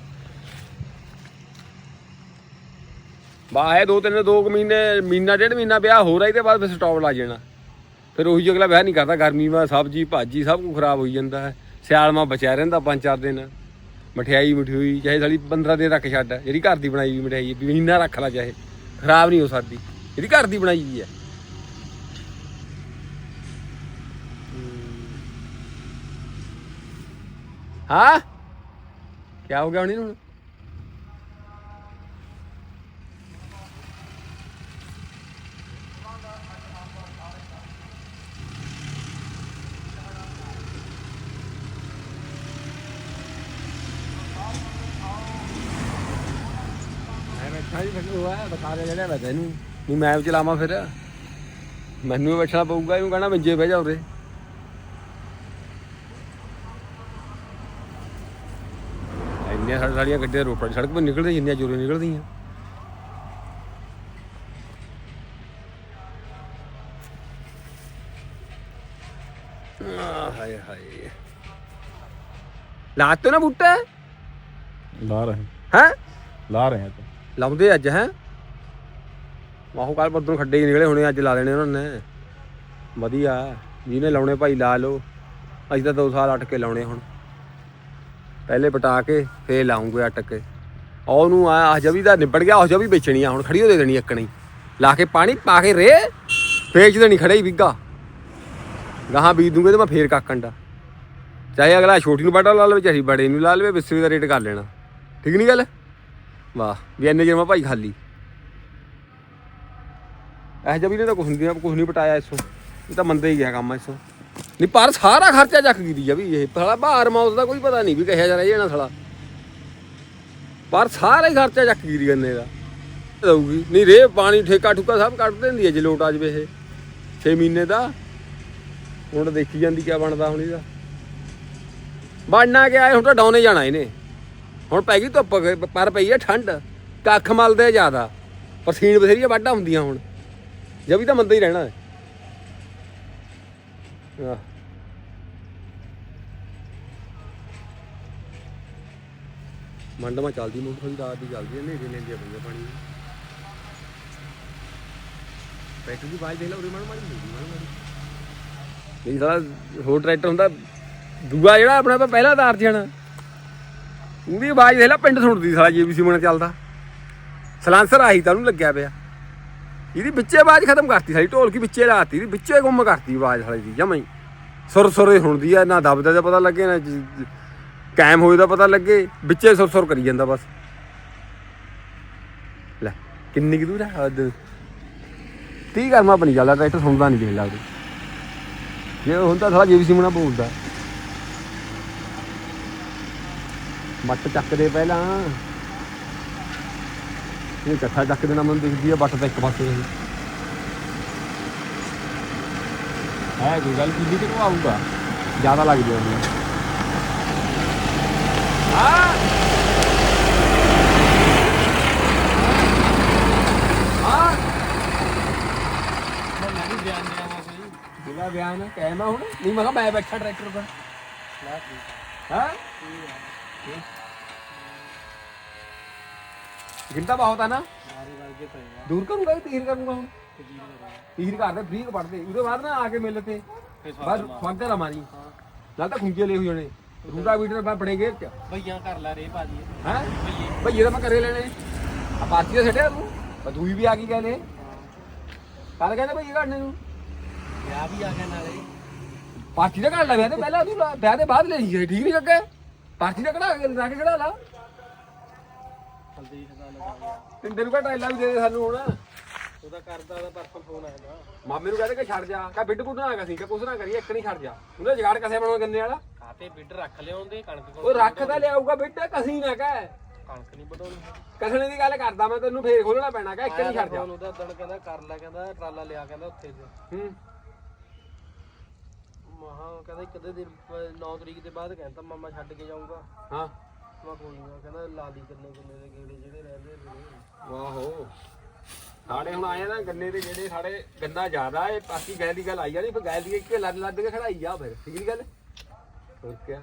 A: ਬਾਏ ਦੋ ਤਿੰਨ, ਦੋ ਕੁ ਮਹੀਨੇ, ਮਹੀਨਾ, ਡੇਢ ਮਹੀਨਾ ਵਿਆਹ ਹੋ ਰਿਹਾ ਤੇ ਬਾਅਦ ਫਿਰ ਸਟਾਪ ਲਾ ਜਾਣਾ। ਫਿਰ ਉਹੀ ਅਗਲਾ ਵਿਆਹ ਨਹੀਂ ਕਰਦਾ, ਗਰਮੀ ਮਾ ਸਬਜੀ, ਭਾਜੀ, ਸਭ ਕੁਝ ਖਰਾਬ ਹੋਈ ਜਾਂਦਾ ਹੈ। ਸਿਆਲ ਮਾ ਬਚਿਆ ਰਹਿੰਦਾ ਪੰਜ ਚਾਰ ਦਿਨ। ਮਠਿਆਈ ਮਠਿਓਈ ਚਾਹੇ ਸਾਲੀ 15 ਦਿਨ ਰੱਖ ਛੱਡ, ਜਿਹੜੀ ਘਰ ਦੀ ਬਣਾਈ ਵੀ ਮਠਿਆਈ ਵੀ ਮਹੀਨਾ ਰੱਖ ਲਾ ਚਾਹੇ, ਖਰਾਬ ਨਹੀਂ ਹੋ ਸਕਦੀ। ਜਿਹੜੀ ਘਰ ਦੀ ਬਣਾਈ ਵੀ ਹੈ। ਹਾਂ? ਕੀ ਹੋ ਗਿਆ ਹੁਣ ਇਹਨੂੰ ਮੈਂ ਆ ਬਤਾ ਜਿਹੜਾ ਇਹਨੂੰ ਨਹੀਂ ਮੈਂ ਵੀ ਚਲਾਵਾਂ ਫਿਰ। ਮੈਨੂੰ ਬੈਠਣਾ ਪਊਗਾ ਇਹਨੂੰ ਕਹਣਾ ਮੰਜੇ ਬਹਿ ਜਾ ਉਰੇ। ਇੰਨੀਆਂ ਸਾਡੀਆਂ ਸਾਡੀਆਂ ਗੱਡੀਆਂ ਰੋਪੜ ਦੀ ਸੜਕ 'ਤੇ ਨਿਕਲਦੀਆਂ ਜਿੰਨੀਆਂ ਜੋਰੇ ਨਿਕਲਦੀਆਂ। ਆਹ, ਹਾਏ ਹਾਏ। ਲਾਤੇ ਨਾ ਬੂਟਾ।
C: ਲਾ ਰਹੇ।
A: ਹੈ?
C: ਲਾ ਰਹੇ ਹਾਂ
A: ਲਾਉਂਦੇ ਅੱਜ, ਹੈ? ਮਾਹੋ ਕੱਲ ਪਰਦੋਂ ਖੱਡੇ ਹੀ ਨਿਕਲੇ, ਹੋਣੇ ਅੱਜ ਲਾ ਲੈਣੇ ਉਹਨਾਂ ਨੇ। ਵਧੀਆ, ਜਿਹਨੇ ਲਾਉਣੇ ਭਾਈ ਲਾ ਲਓ। ਅਸੀਂ ਤਾਂ 2 ਸਾਲ ਅਟ ਕੇ ਲਾਉਣੇ ਹੁਣ। ਪਹਿਲੇ ਪਟਾ ਕੇ, ਫੇਰ ਲਾਉਂਗੇ ਅਟ ਕੇ। ਆ ਉਹਨੂੰ ਆ ਜਵੀ ਦਾ ਨਿਬੜ ਗਿਆ, ਉਹ ਜਵੀ ਵੇਚਣੀ ਆ, ਹੁਣ ਖੜੀ ਹੋ ਦੇ ਦੇਣੀ ਅੱਕਣੀ ਲਾ ਕੇ ਪਾਣੀ, ਪਾ ਕੇ ਰੇ ਵੇਚ ਦੇਣੀ ਖੜੇ ਹੀ ਵਿਗਾ। ਗਾਹਾਂ ਬੀਜ ਦੂੰਗੇ ਤੇ ਮੈਂ ਫੇਰ ਕਾਕਣ ਦਾ ਚਾਹੇ ਅਗਲਾ ਛੋਟੀ ਨੂੰ ਬਾਟਾ ਲਾ ਲਵੇ, ਚਾਹੇ ਬੜੇ ਨੂੰ ਲਾ ਲਵੇ ਬਿਸਵੇ ਦਾ ਰੇਟ ਕਰ ਲੈਣਾ। ਠੀਕ ਨਹੀਂ ਗੱਲ? ਵਾਹ, ਵੀ ਇੰਨੇ ਜਮਾ ਭਾਈ ਖਾਲੀ। ਇਹ ਜਬੀ ਨੇ ਤਾਂ ਕੁਛ ਨਹੀਂ ਕੁਛ ਨਹੀਂ ਪਟਾਇਆ ਇਸੋਂ ਇਹ ਤਾਂ ਮੰਦੇ ਹੀ ਗਿਆ ਕੰਮ ਇਸੋਂ ਨਹੀਂ, ਪਰ ਸਾਰਾ ਖਰਚਾ ਚੱਕ ਗਈ ਦੀ ਆ ਵੀ ਇਹ। ਸਾਲਾ ਬਾਹਰ ਮੌਤ ਦਾ ਕੋਈ ਪਤਾ ਨਹੀਂ ਵੀ ਕਿਹਾ ਜਾ ਰਿਹਾ ਜਾਣਾ ਸਾਲਾ। ਪਰ ਸਾਰਾ ਹੀ ਖਰਚਾ ਚੱਕ ਗਈ ਦੀ ਗੰਨੇ ਦਾ। ਦਊਗੀ। ਨਹੀਂ ਰੇ ਪਾਣੀ, ਠੇਕਾ, ਠੁਕਾ ਸਭ ਕੱਢ ਦਿੰਦੀ ਹੈ ਜੇ ਲੋਟ ਆ ਜਵੇ ਇਹ। 6 ਮਹੀਨੇ ਦਾ। ਹੁਣ ਦੇਖੀ ਜਾਂਦੀ ਕਿਆ ਬਣਦਾ ਹੁਣ ਇਹਦਾ। ਬਣਨਾ ਕਿ ਆਏ ਹੁਣ ਤਾਂ ਡਾਉਨੇ ਜਾਣਾ ਇਹਨੇ। ਹੁਣ ਪੈ ਗਈ ਧੁੱਪ, ਪਰ ਪਈ ਹੈ ਠੰਡ। ਕੱਖ ਮਲਦੇ ਜ਼ਿਆਦਾ। ਪਸੀਨ ਬਥੇਰੀਆਂ ਵਾਢਾ ਹੁੰਦੀਆਂ ਹੁਣ। ਜਬੀ ਤਾਂ ਮੰਦਾ ਹੀ ਰਹਿਣਾ ਹੈ। ਆਹ। ਚੱਲਦੀ ਮੋਟਰ ਰਾਤ ਦੀ ਚੱਲਦੀ ਹੈ ਨੇਰੇ ਲੈਂਦੀ ਪਈਆਂ ਪਾਣੀ ਟਰੈਕਟਰ ਦੀ ਬਾਜ ਦੇਖ ਲੈ, ਉਰੇ ਮਨ ਮਾਰੀ ਨਹੀਂ ਸਾਲਾ, ਹੋਰ ਟਰੈਕਟਰ ਹੁੰਦਾ। ਦੂਆ ਜਿਹੜਾ ਆਪਣਾ ਆਪਾਂ ਪਹਿਲਾ ਤਾਰ ਜਾਣਾ ਉਹਦੀ ਆਵਾਜ਼ ਦੇਖ ਲੈ, ਪਿੰਡ ਸੁਣਦੀ ਸਾਲਾ ਜੀਬੀਸੀ ਮਨ ਚੱਲਦਾ। ਸਲਾਂਸਰ ਆਹੀ ਤਾਂ ਉਹਨੂੰ ਲੱਗਿਆ ਪਿਆ। ਇਹਦੀ ਵਿੱਚੇ ਆਵਾਜ਼ ਖਤਮ ਕਰਤੀ ਸਾਡੀ ਢੋਲਕੀ ਵਿੱਚੇ ਲਾਤੀ, ਇਹਦੀ ਵਿੱਚੇ ਗੁੰਮ ਕਰਤੀ ਆਵਾਜ਼ ਸਾਲੀ ਦੀ, ਜਮਾਂ ਸੁਰ ਸੁਰ ਹੁੰਦੀ ਆ, ਨਾ ਦਬਦਾ ਦਾ ਪਤਾ ਲੱਗੇ, ਨਾ ਕਾਇਮ ਹੋਏ ਦਾ ਪਤਾ ਲੱਗੇ, ਵਿੱਚੇ ਸੁਰ ਸੁਰ ਕਰੀ ਜਾਂਦਾ ਬਸ। ਲੈ, ਕਿੰਨੀ ਕੁ ਦੂਰ ਹੈ ਹੱਦ 30 ਕਰਮਾ ਬਣੀ ਜਾਂਦਾ, ਟਰੈਕਟਰ ਸੁਣਦਾ ਨਹੀਂ ਦੇਖ ਲੱਗਦਾ ਜੇ ਹੁੰਦਾ ਸਾਲਾ ਜੀਬੀਸੀ ਮਨਾ ਬੋਲਦਾ। ਬੱਟ ਚੱਕਦੇ ਪਹਿਲਾਂ। ਇਹ ਇਕੱਠਾ ਚੱਕ ਦੇਣਾ ਮੈਨੂੰ ਦਿਖਦੀ ਆ ਬੱਟ ਤਾਂ ਇੱਕ ਪਾਸੇ ਰਹੀ ਹੈ ਕੋਈ ਗੱਲ? ਕੀ ਕਿ ਆਊਗਾ? ਜ਼ਿਆਦਾ ਲੱਗ ਜਾਂਦੀ ਹੈ ਹਾਂ। ਹਾਂ।
B: ਮੈਂ ਵੀ ਬਿਆਨ ਦਿਆ ਵਾ ਕੋਈ
A: ਜਿਹੜਾ ਬਿਆਨ ਕਹਿਮਾ ਹੁਣ। ਗਿੰਦਾ ਬਹੁਤ ਆ ਨਾ?
B: ਮਾਰੇ ਵਰਗੇ ਪਏ ਆ।
A: ਦੂਰ ਕਰੂੰਗਾ ਕਿ ਤੀਰ ਕਰੂੰਗਾ ਹੁਣ? ਤੀਰ ਕਰਦੇ ਫ੍ਰੀ ਪੜਦੇ ਉਹਦੇ ਬਾਅਦ ਨਾ ਆ ਕੇ ਮਿਲ ਤੇ।
B: ਫਿਰ
A: ਬਸ ਫੰਗਾ ਲਾ ਮਾਰੀ। ਨਾਲ ਤਾਂ ਖੁੰਝੇ ਲੈ ਹੋ ਜਾਣੇ ਰੂਟਾ ਵੀਟਰ ਬਾ ਬੜੇ ਗੇਰ ਚ।
B: ਭਈਆਂ ਕਰ ਲੈ ਰੇ ਭਾਜੀ।
A: ਹੈ?
B: ਭਈਏ।
A: ਭਈਏ ਤਾਂ ਮੈਂ ਕਰੇ ਲੈਣੇ। ਆ ਪਾਤੀ ਦਾ ਛੱਡਿਆ ਤੂੰ? ਪਰ ਦੂਈ ਵੀ ਆ ਗਈ ਕਹਿੰਦੇ। ਕੱਲ ਕਹਿੰਦੇ ਭਈਏ ਘੜਨੇ ਨੂੰ।
B: ਵਿਆਹ ਵੀ ਆ ਗਿਆ ਨਾਲੇ।
A: ਪਾਰਟੀ ਦਾ ਘੜ ਲੈ ਵਿਆਹ ਤੇ ਪਹਿਲਾਂ ਤੂੰ ਵਿਆਹ ਦੇ ਬਾਅਦ ਲੈ ਜੀ। ਠੀਕ ਨਹੀਂ ਲੱਗੇ? ਪਾਰਟੀ ਦਾ ਕਢਾ ਕੇ ਲਾ ਕੇ ਕਢਾ ਲਾ।
B: ਚੱਲ ਦੇਖਦਾ ਲਗਾ
A: ਘਟਾ ਲਾ ਵੀ ਦੇ ਦੇ ਸਾਨੂੰ ਹੁਣ।
B: ਉਹਦਾ ਕਰਦਾ ਉਹਦਾ ਪਰਸੋਂ ਫੋਨ ਆਇਆ ਨਾ।
A: ਮਾਮੇ ਨੂੰ ਕਹਿੰਦੇ ਕਿ ਛੱਡ ਜਾ। ਕਾ ਬਿੱਡ ਬੁੱਢ ਨਾ ਕਸੀ ਕਿ ਕੁਛ ਨਾ ਕਰੀਏ ਇੱਕ ਨਹੀਂ ਛੱਡ ਜਾ। ਉਹਨੇ ਜਗਾੜ ਕਸੇ ਬਣਾਉਣ ਗੰਨੇ ਵਾਲਾ।
B: ਕਾਤੇ ਬਿੱਡ ਰੱਖ ਲਿਆਉਂਦੇ ਕਣਕ ਕੋਲ
A: ਉਹ ਰੱਖ ਤਾਂ ਲਿਆਊਗਾ ਬਿੱਡ ਕਸੀ ਨਾ ਕਹਿ।
B: ਕਣਕ ਨਹੀਂ ਵਧਾਉਣੀ।
A: ਕਸਣੇ ਦੀ ਗੱਲ ਕਰਦਾ ਮੈਂ ਤੈਨੂੰ ਫੇਰ ਖੋਲਣਾ ਪੈਣਾ ਕਿ ਇੱਕ ਨਹੀਂ ਛੱਡ ਜਾ।
B: ਉਹਦਾ ਦਿਨ ਕਹਿੰਦਾ ਕਰ ਲੈ ਕਹਿੰਦਾ ਟਰਾਲਾ ਲਿਆ ਕਹਿੰਦਾ ਉੱਥੇ ਤੇ
A: ਹੂੰ।
B: ਮਹਾ ਕਹਿੰਦਾ ਇੱਕ ਅੱਧੇ ਦਿਨ 9 ਤਰੀਕ ਦੇ ਬਾਅਦ ਕਹਿੰਦਾ ਮਾਮਾ ਛੱਡ ਕੇ ਜਾਊਗਾ।
A: ਹਾਂ।
B: ਮੈਂ ਕੋਈ ਨਹੀਂ ਕਹਿੰਦਾ ਲਾ ਦੀ ਕਿੰਨੇ ਕਿੰਨੇ ਦੇ ਗੇੜੇ ਜਿਹੜੇ ਰਹਿੰਦੇ ਨੇ।
A: ਵਾਹੋ। ਸਾਡੇ ਹੁਣ ਆਏ ਨਾ ਗੰਨੇ ਦੇ ਜਿਹੜੇ ਸਾਡੇ ਗੰਨਾ ਜ਼ਿਆਦਾ ਏ ਬਾਕੀ ਗੈਲ ਦੀ ਗੱਲ ਆਈ ਆ ਨਹੀਂ ਫਿਰ ਗੈਲ ਦੀ ਇੱਕ ਲੱਦ ਲੱਦ ਕੇ ਖੜਾਈ ਆ ਫਿਰ ਠੀਕ ਨਹੀਂ ਗੱਲ? ਹੋਰ ਕੀ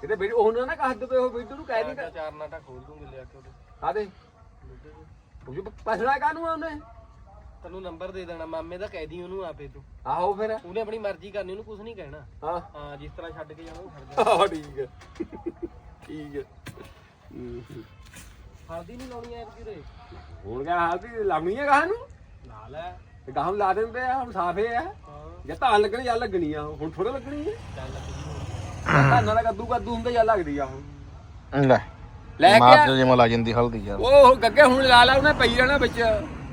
A: ਕਿਤੇ ਵੀਡੀਓ ਉਹਨਾਂ ਨਾ ਕਹਦ ਪਏ ਉਹ ਵੀਡੀਓ ਨੂੰ ਕਹਿ
B: ਕਹਿੰਦਾ ਚਾਰ ਨਾਟਾ ਖੋਲ ਦੂੰਗੇ ਲਿਆ ਕੇ ਉਹਦੇ।
A: ਆਦੇ। ਉਹ ਪਛੜਾ ਕਾਨੂੰ ਆ ਉਹਨੇ?
B: ਤੈਨੂੰ ਨੰਬਰ ਦੇ ਦੇਣਾ ਮਾਮੇ ਦਾ ਕਹਿ ਦੀ ਉਹਨੂੰ ਆਪੇ ਤੂੰ।
A: ਆਹੋ ਫਿਰ।
B: ਉਹਨੇ ਆਪਣੀ ਮਰਜ਼ੀ ਕਰਨੀ ਉਹਨੂੰ ਕੁਝ ਨਹੀਂ ਕਹਿਣਾ।
A: ਹਾਂ।
B: ਹਾਂ ਜਿਸ ਤਰ੍ਹਾਂ ਛੱਡ ਕੇ ਜਾਣਾ ਉਹ ਛੱਡ ਜਾ
A: ਆਹ ਠੀਕ ਹੈ। ਠੀਕ ਹੈ।
B: ਹਲਦੀ ਨਹੀਂ ਲਾਉਣੀ ਐ ਵੀਰੇ
A: ਹੁਣ ਕਿਆ ਹਾਲ ਦੀ ਲਾਉਣੀ ਹੈ ਗਾਹ ਨੂੰ?
B: ਲਾ ਲੈ।
A: ਤੇ ਗਾਹ ਨੂੰ ਲਾ ਦਿੰਦੇ ਆ ਹੁਣ ਸਾਫੇ ਆ।
B: ਹਾਂ।
A: ਜੇ ਧਾਨ ਲੱਗਣੀ ਜਾਂ ਲੱਗਣੀ ਆ ਹੁਣ ਥੋੜਾ ਲੱਗਣੀ ਹੈ
B: ਚੱਲ
A: ਧਾਨਾਂ ਦਾ ਕੱਦੂ ਕੱਦੂ ਹੁੰਦਾ ਜਾਂ ਲੱਗਦੀ ਆ ਹੁਣ।
C: ਲੈ।
A: ਲੈ ਕੇ
C: ਮਾਰਚ
A: ਆ।
C: ਜਿਵੇਂ ਲਾ ਜਾਂਦੀ ਹਲਦੀ ਯਾਰ।
A: ਉਹ ਗੱਗੇ ਹੁਣ ਲਾ ਲਾ ਉਹਨੇ ਪਈ ਰਹਿਣਾ ਵਿੱਚ।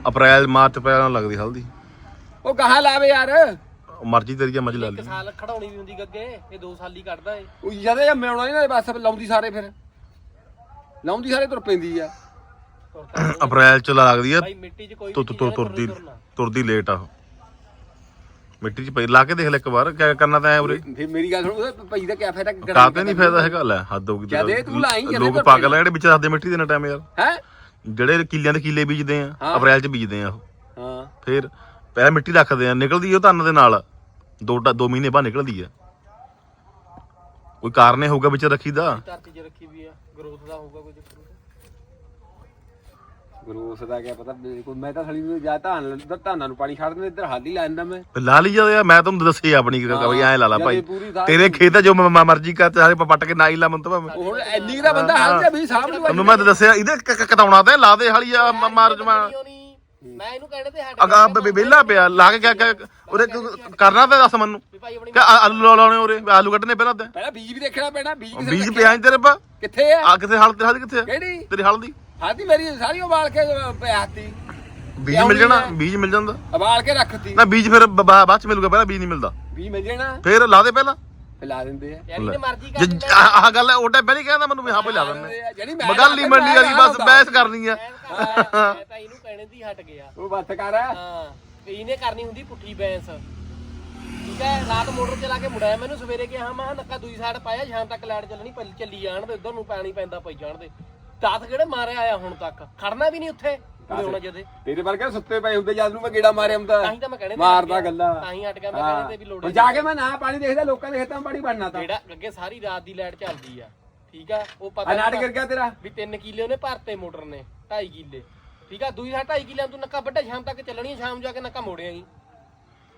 C: ਅਪ੍ਰੈਲ ਮਾਰਚ ਪਹਿਲਾਂ ਲੱਗਦੀ ਹਲਦੀ।
A: ਉਹ ਗਾਹਾਂ ਲਾਵੇ ਯਾਰ।
C: ਮਰਜ਼ੀ ਤੇਰੀ ਆ ਲਾ
B: ਇੱਕ
C: ਲਈ।
B: ਸਾਲ ਖੜਾਉਣੀ ਵੀ ਹੁੰਦੀ ਗੱਗੇ ਇਹ 2 ਸਾਲ ਹੀ ਕੱਢਦਾ ਏ
A: ਉਹ ਜਦੇ ਮਿਆਉਣਾ ਨਹੀਂ ਬਸ ਲਾਉਂਦੀ ਸਾਰੇ ਫਿਰ। ਲਾਉਂਦੀ ਸਾਰੇ ਤੁਰ ਪੈਂਦੀ ਆ।
B: ਤੁਰਦਾ
C: ਅਪ੍ਰੈਲ ਚ ਲੱਗਦੀ ਆ
B: ਭਾਈ ਮਿੱਟੀ 'ਚ ਕੋਈ
C: ਤੁਰ ਤੁਰ ਤੁਰਦੀ। ਤੁਰਦੀ ਲੇਟ ਆ। ਮਿੱਟੀ ਚ ਪਈ ਲਾ ਕੇ ਦੇਖ ਲੈ ਇੱਕ ਵਾਰ ਕਿਆ ਕਰਨਾ ਤਾਂ ਐ ਉਰੇ।
A: ਫਿਰ ਮੇਰੀ ਗੱਲ ਸੁਣ ਉਹਦੇ ਪਈ ਦਾ ਕਿਆ ਫਾਇਦਾ
C: ਕਾਤੇ ਨਹੀਂ ਫਾਇਦਾ ਹੈਗਾ ਲੈ ਹੱਦ ਹੋ ਗਈ
A: ਜਦ ਤੂੰ ਲਾਈ ਜਦੇ
C: ਲੋਕ ਪਾਗਲ ਆ ਜਿਹੜੇ ਵਿੱਚ ਰੱਖਦੇ ਮਿੱਟੀ ਦੇ ਨਾ ਟਾਈਮ ਯਾਰ।
A: ਹੈ?
C: ਜਿਹੜੇ ਕਿੱਲਿਆਂ ਦੇ ਕਿੱਲੇ ਬੀਜਦੇ ਆ
A: ਹਾਂ।
C: ਅਪ੍ਰੈਲ ਚ ਬੀਜਦੇ ਆ ਉਹ।
A: ਹਾਂ।
C: ਫੇਰ ਪਹਿਲਾਂ ਮਿੱਟੀ ਰੱਖਦੇ ਆ ਨਿਕਲਦੀ ਉਹ ਧੰਨ ਦੇ ਨਾਲ। ਦੋ ਢਾ- ਦੋ ਮਹੀਨੇ ਬਾਅਦ ਨਿਕਲਦੀ ਆ। ਕੋਈ ਕਾਰਨੇ ਹੋਊਗਾ ਵਿੱਚ ਰੱਖੀਦਾ
B: ਧਰਤੀ 'ਚ ਰੱਖੀ ਵੀ ਆ ਗਰੋਥ ਦਾ ਹੋਊਗਾ ਕੋਈ ਚੱਕਰ।
A: ਗਰੂਸ ਦਾ ਕਿਆ ਪਤਾ ਕੋਲ ਮੈਂ ਤਾਂ ਥਲੀ ਨੂੰ ਜਾ ਧਾਨ ਧਾਨਾਂ ਨੂੰ ਪਾਣੀ ਛੱਡ ਦਿੰਦੇ ਇੱਧਰ ਹਾਲੀ ਲਾ ਦਿੰਦਾ ਮੈਂ।
C: ਲਾ ਲਈ ਜਾਂਦੇ ਆ ਮੈਂ ਤੁਹਾਨੂੰ ਦੱਸੀ ਆਪਣੀ ਗੱਲ ਬਈ ਐ ਲਾ ਭਾਈ।
A: ਪੂਰੀ
C: ਤੇਰੇ ਖੇਤ ਆ ਜੋ ਮ- ਮ- ਮਰਜ਼ੀ ਕਰ ਤੇ ਸਾਰੇ ਪੱਟ ਕੇ ਨਾ ਹੀ ਲਾ ਮੰਤਵਾ ਮੈਂ
A: ਉਹ ਹੁਣ ਐਨੀ ਕੁ ਦਾ ਬੰਦਾ ਹਾਲ ਤੇ ਵੀ ਸਾਂਭ ਲੂਗਾ
C: ਤੁਹਾਨੂੰ ਮੈਂ ਤਾਂ ਦੱਸਿਆ ਇਹਦੇ ਕ- ਕ- ਕਟਾਉਣਾ ਤੇ ਲਾ ਦੇ ਹਾਲੀ ਆ ਮ- ਮਾਰ ਜਮਾ।
B: ਮੈਂ ਇਹਨੂੰ ਕਹਿਣੇ ਤੇ ਹਟ
C: ਅਗਾ ਵਿਹਲਾ ਪਿਆ ਲਾ ਕੇ ਕਿਆ ਕਿਆ ਕ- ਕਰਨਾ ਤੇ ਦੱਸ ਮੈਨੂੰ।
B: ਵੀ ਭਾਈ ਆਪਣੀ
C: ਕਿ ਆ- ਆਲੂ ਲਾ- ਲਾਉਣੇ ਉਰੇ ਆਲੂ ਕੱਢਣੇ ਪਹਿਲਾਂ ਤੇ।
A: ਪਹਿਲਾਂ ਬੀਜ ਵੀ ਦੇਖਣਾ ਪੈਣਾ ਬੀਜ ਕਿਸੇ
C: ਬੀਜ
A: ਨੇ
C: ਪਿਆ ਨੀ ਤੇਰੇ ਪਾ
A: ਕਿੱਥੇ ਆ?
C: ਆ ਕਿੱਥੇ ਹਲ ਤੇ ਹਲ ਕਿੱਥੇ ਆ?
A: ਕਿਹੜੀ?
C: ਤੇਰੀ ਹਲਦੀ
A: ਹਾਦੀ ਮੇਰੀ ਸਾਰੀ ਉਬਾਲ ਕੇ ਪਿਆ ਹੱਤੀ
C: ਬੀਜ ਮਿਲ ਜਾਣਾ? ਬੀਜ ਮਿਲ ਜਾਂਦਾ?
A: ਉਬਾਲ ਕੇ ਰੱਖਤੀ।
C: ਨਾ ਬੀਜ ਫਿਰ ਬ- ਬਾ- ਬਾਅਦ ਚ ਮਿਲੂਗਾ ਪਹਿਲਾਂ ਬੀਜ ਨਹੀਂ ਮਿਲਦਾ।
A: ਬੀਜ ਮਿਲ ਜਾਣਾ?
C: ਫਿਰ ਲਾ ਦੇ ਪਹਿਲਾਂ।
A: ਫਿਰ ਲਾ ਦਿੰਦੇ ਆ।
B: ਯਾਰ ਇਹਨੇ ਮਰਜ਼ੀ ਕਰ
C: ਜੇ ਆਹ ਆਹ ਗੱਲ ਹੈ ਉਹ ਟਾਈਮ ਪਹਿਲਾਂ ਹੀ ਕਹਿੰਦਾ ਮੈਨੂੰ ਵੀ ਹਾਂ ਭਾਈ ਲਾ ਦਿੰਦੇ
A: ਜਿਹੜੀ
C: ਮੈਂ ਗੱਲ ਨਹੀਂ ਮੰਨੀ ਵਾਲੀ ਬਸ ਬਹਿਸ ਕਰਨੀ ਆ।
B: ਮੈਂ ਤਾਂ ਇਹਨੂੰ ਕਹਿਣੇ ਦੀ ਹਟ ਗਿਆ।
A: ਉਹ ਬੱਤ ਕਰ।
B: ਹਾਂ ਤੇ ਇਹਨੇ ਕਰਨੀ ਹੁੰਦੀ ਪੁੱਠੀ ਬੈਂਸ। ਠੀਕ ਹੈ ਰਾਤ ਮੋਟਰ ਚਲਾ ਕੇ ਮੁੜਾਇਆ ਮੈਨੂੰ ਸਵੇਰੇ ਕਿਹਾ ਮੈਂ ਕਿਹਾ ਨੱਕਾ ਦੂਜੀ ਸਾਈਡ ਪਾਇਆ ਸ਼ਾਮ ਤੱਕ ਲਾਈਟ ਚੱਲਣੀ ਪੱਲ ਚੱਲੀ ਜਾਣ ਦੇ ਉਧਰ ਨੂੰ ਪਾਣੀ ਪੈਂਦਾ ਪਈ ਜਾਣ ਦੇ। ਦਾਤ ਕਿਹੜੇ ਮਾਰਿਆ ਆਇਆ ਹੁਣ ਤੱਕ? ਖੜਨਾ ਵੀ ਨਹੀਂ ਉੱਥੇ ਉਰੇ ਆਉਣਾ ਜਦੇ
A: ਤੇਰੇ ਵਰਗੇ ਸੁੱਤੇ ਪਏ ਹੁੰਦੇ ਜਦ ਨੂੰ ਮੈਂ ਗੇੜਾ ਮਾਰਿਆ ਹੁੰਦਾ।
B: ਤਾਂ ਹੀ ਤਾਂ ਮੈਂ ਕਹਿਣੇ ਤੇ
A: ਮਾਰਦਾ
B: ਹਟ ਗਿਆ।
A: ਗੱਲਾਂ।
B: ਤਾਂ ਹੀ ਹਟ ਗਿਆ ਮੈਂ
A: ਹਾਂ।
B: ਕਹਿਣੇ ਤੇ ਵੀ ਲੋੜ
A: ਹੁਣ ਜਾ ਕੇ ਮੈਂ ਨਾ ਪਾਣੀ ਦੇਖਦਾ ਲੋਕਾਂ ਦੇ ਖੇਤਾਂ ਪਾਣੀ ਬਣਨਾ ਤਾਂ।
B: ਜਿਹੜਾ ਅੱਗੇ ਸਾਰੀ ਰਾਤ ਦੀ ਲਾਈਟ ਚੱਲਦੀ ਆ ਠੀਕ ਆ? ਉਹ ਪਤਾ
A: ਆ ਨਾਟ
B: ਨੀ
A: ਕਰ ਗਿਆ ਤੇਰਾ।
B: ਵੀ 3 ਕਿੱਲੇ ਉਹਨੇ ਭਰਤੇ ਮੋਟਰ ਨੇ 2.5 ਕਿੱਲੇ। ਠੀਕ ਆ? ਦੂਜੀ ਸਾਈਡ 2.5 ਕਿੱਲਿਆਂ ਤੂੰ ਨੱਕਾ ਵੱਡਾ ਸ਼ਾਮ ਤੱਕ ਚੱਲਣੀ ਆ, ਸ਼ਾਮ ਜਾ ਕੇ ਨੱਕਾ ਮੋੜਿਆ ਜੀ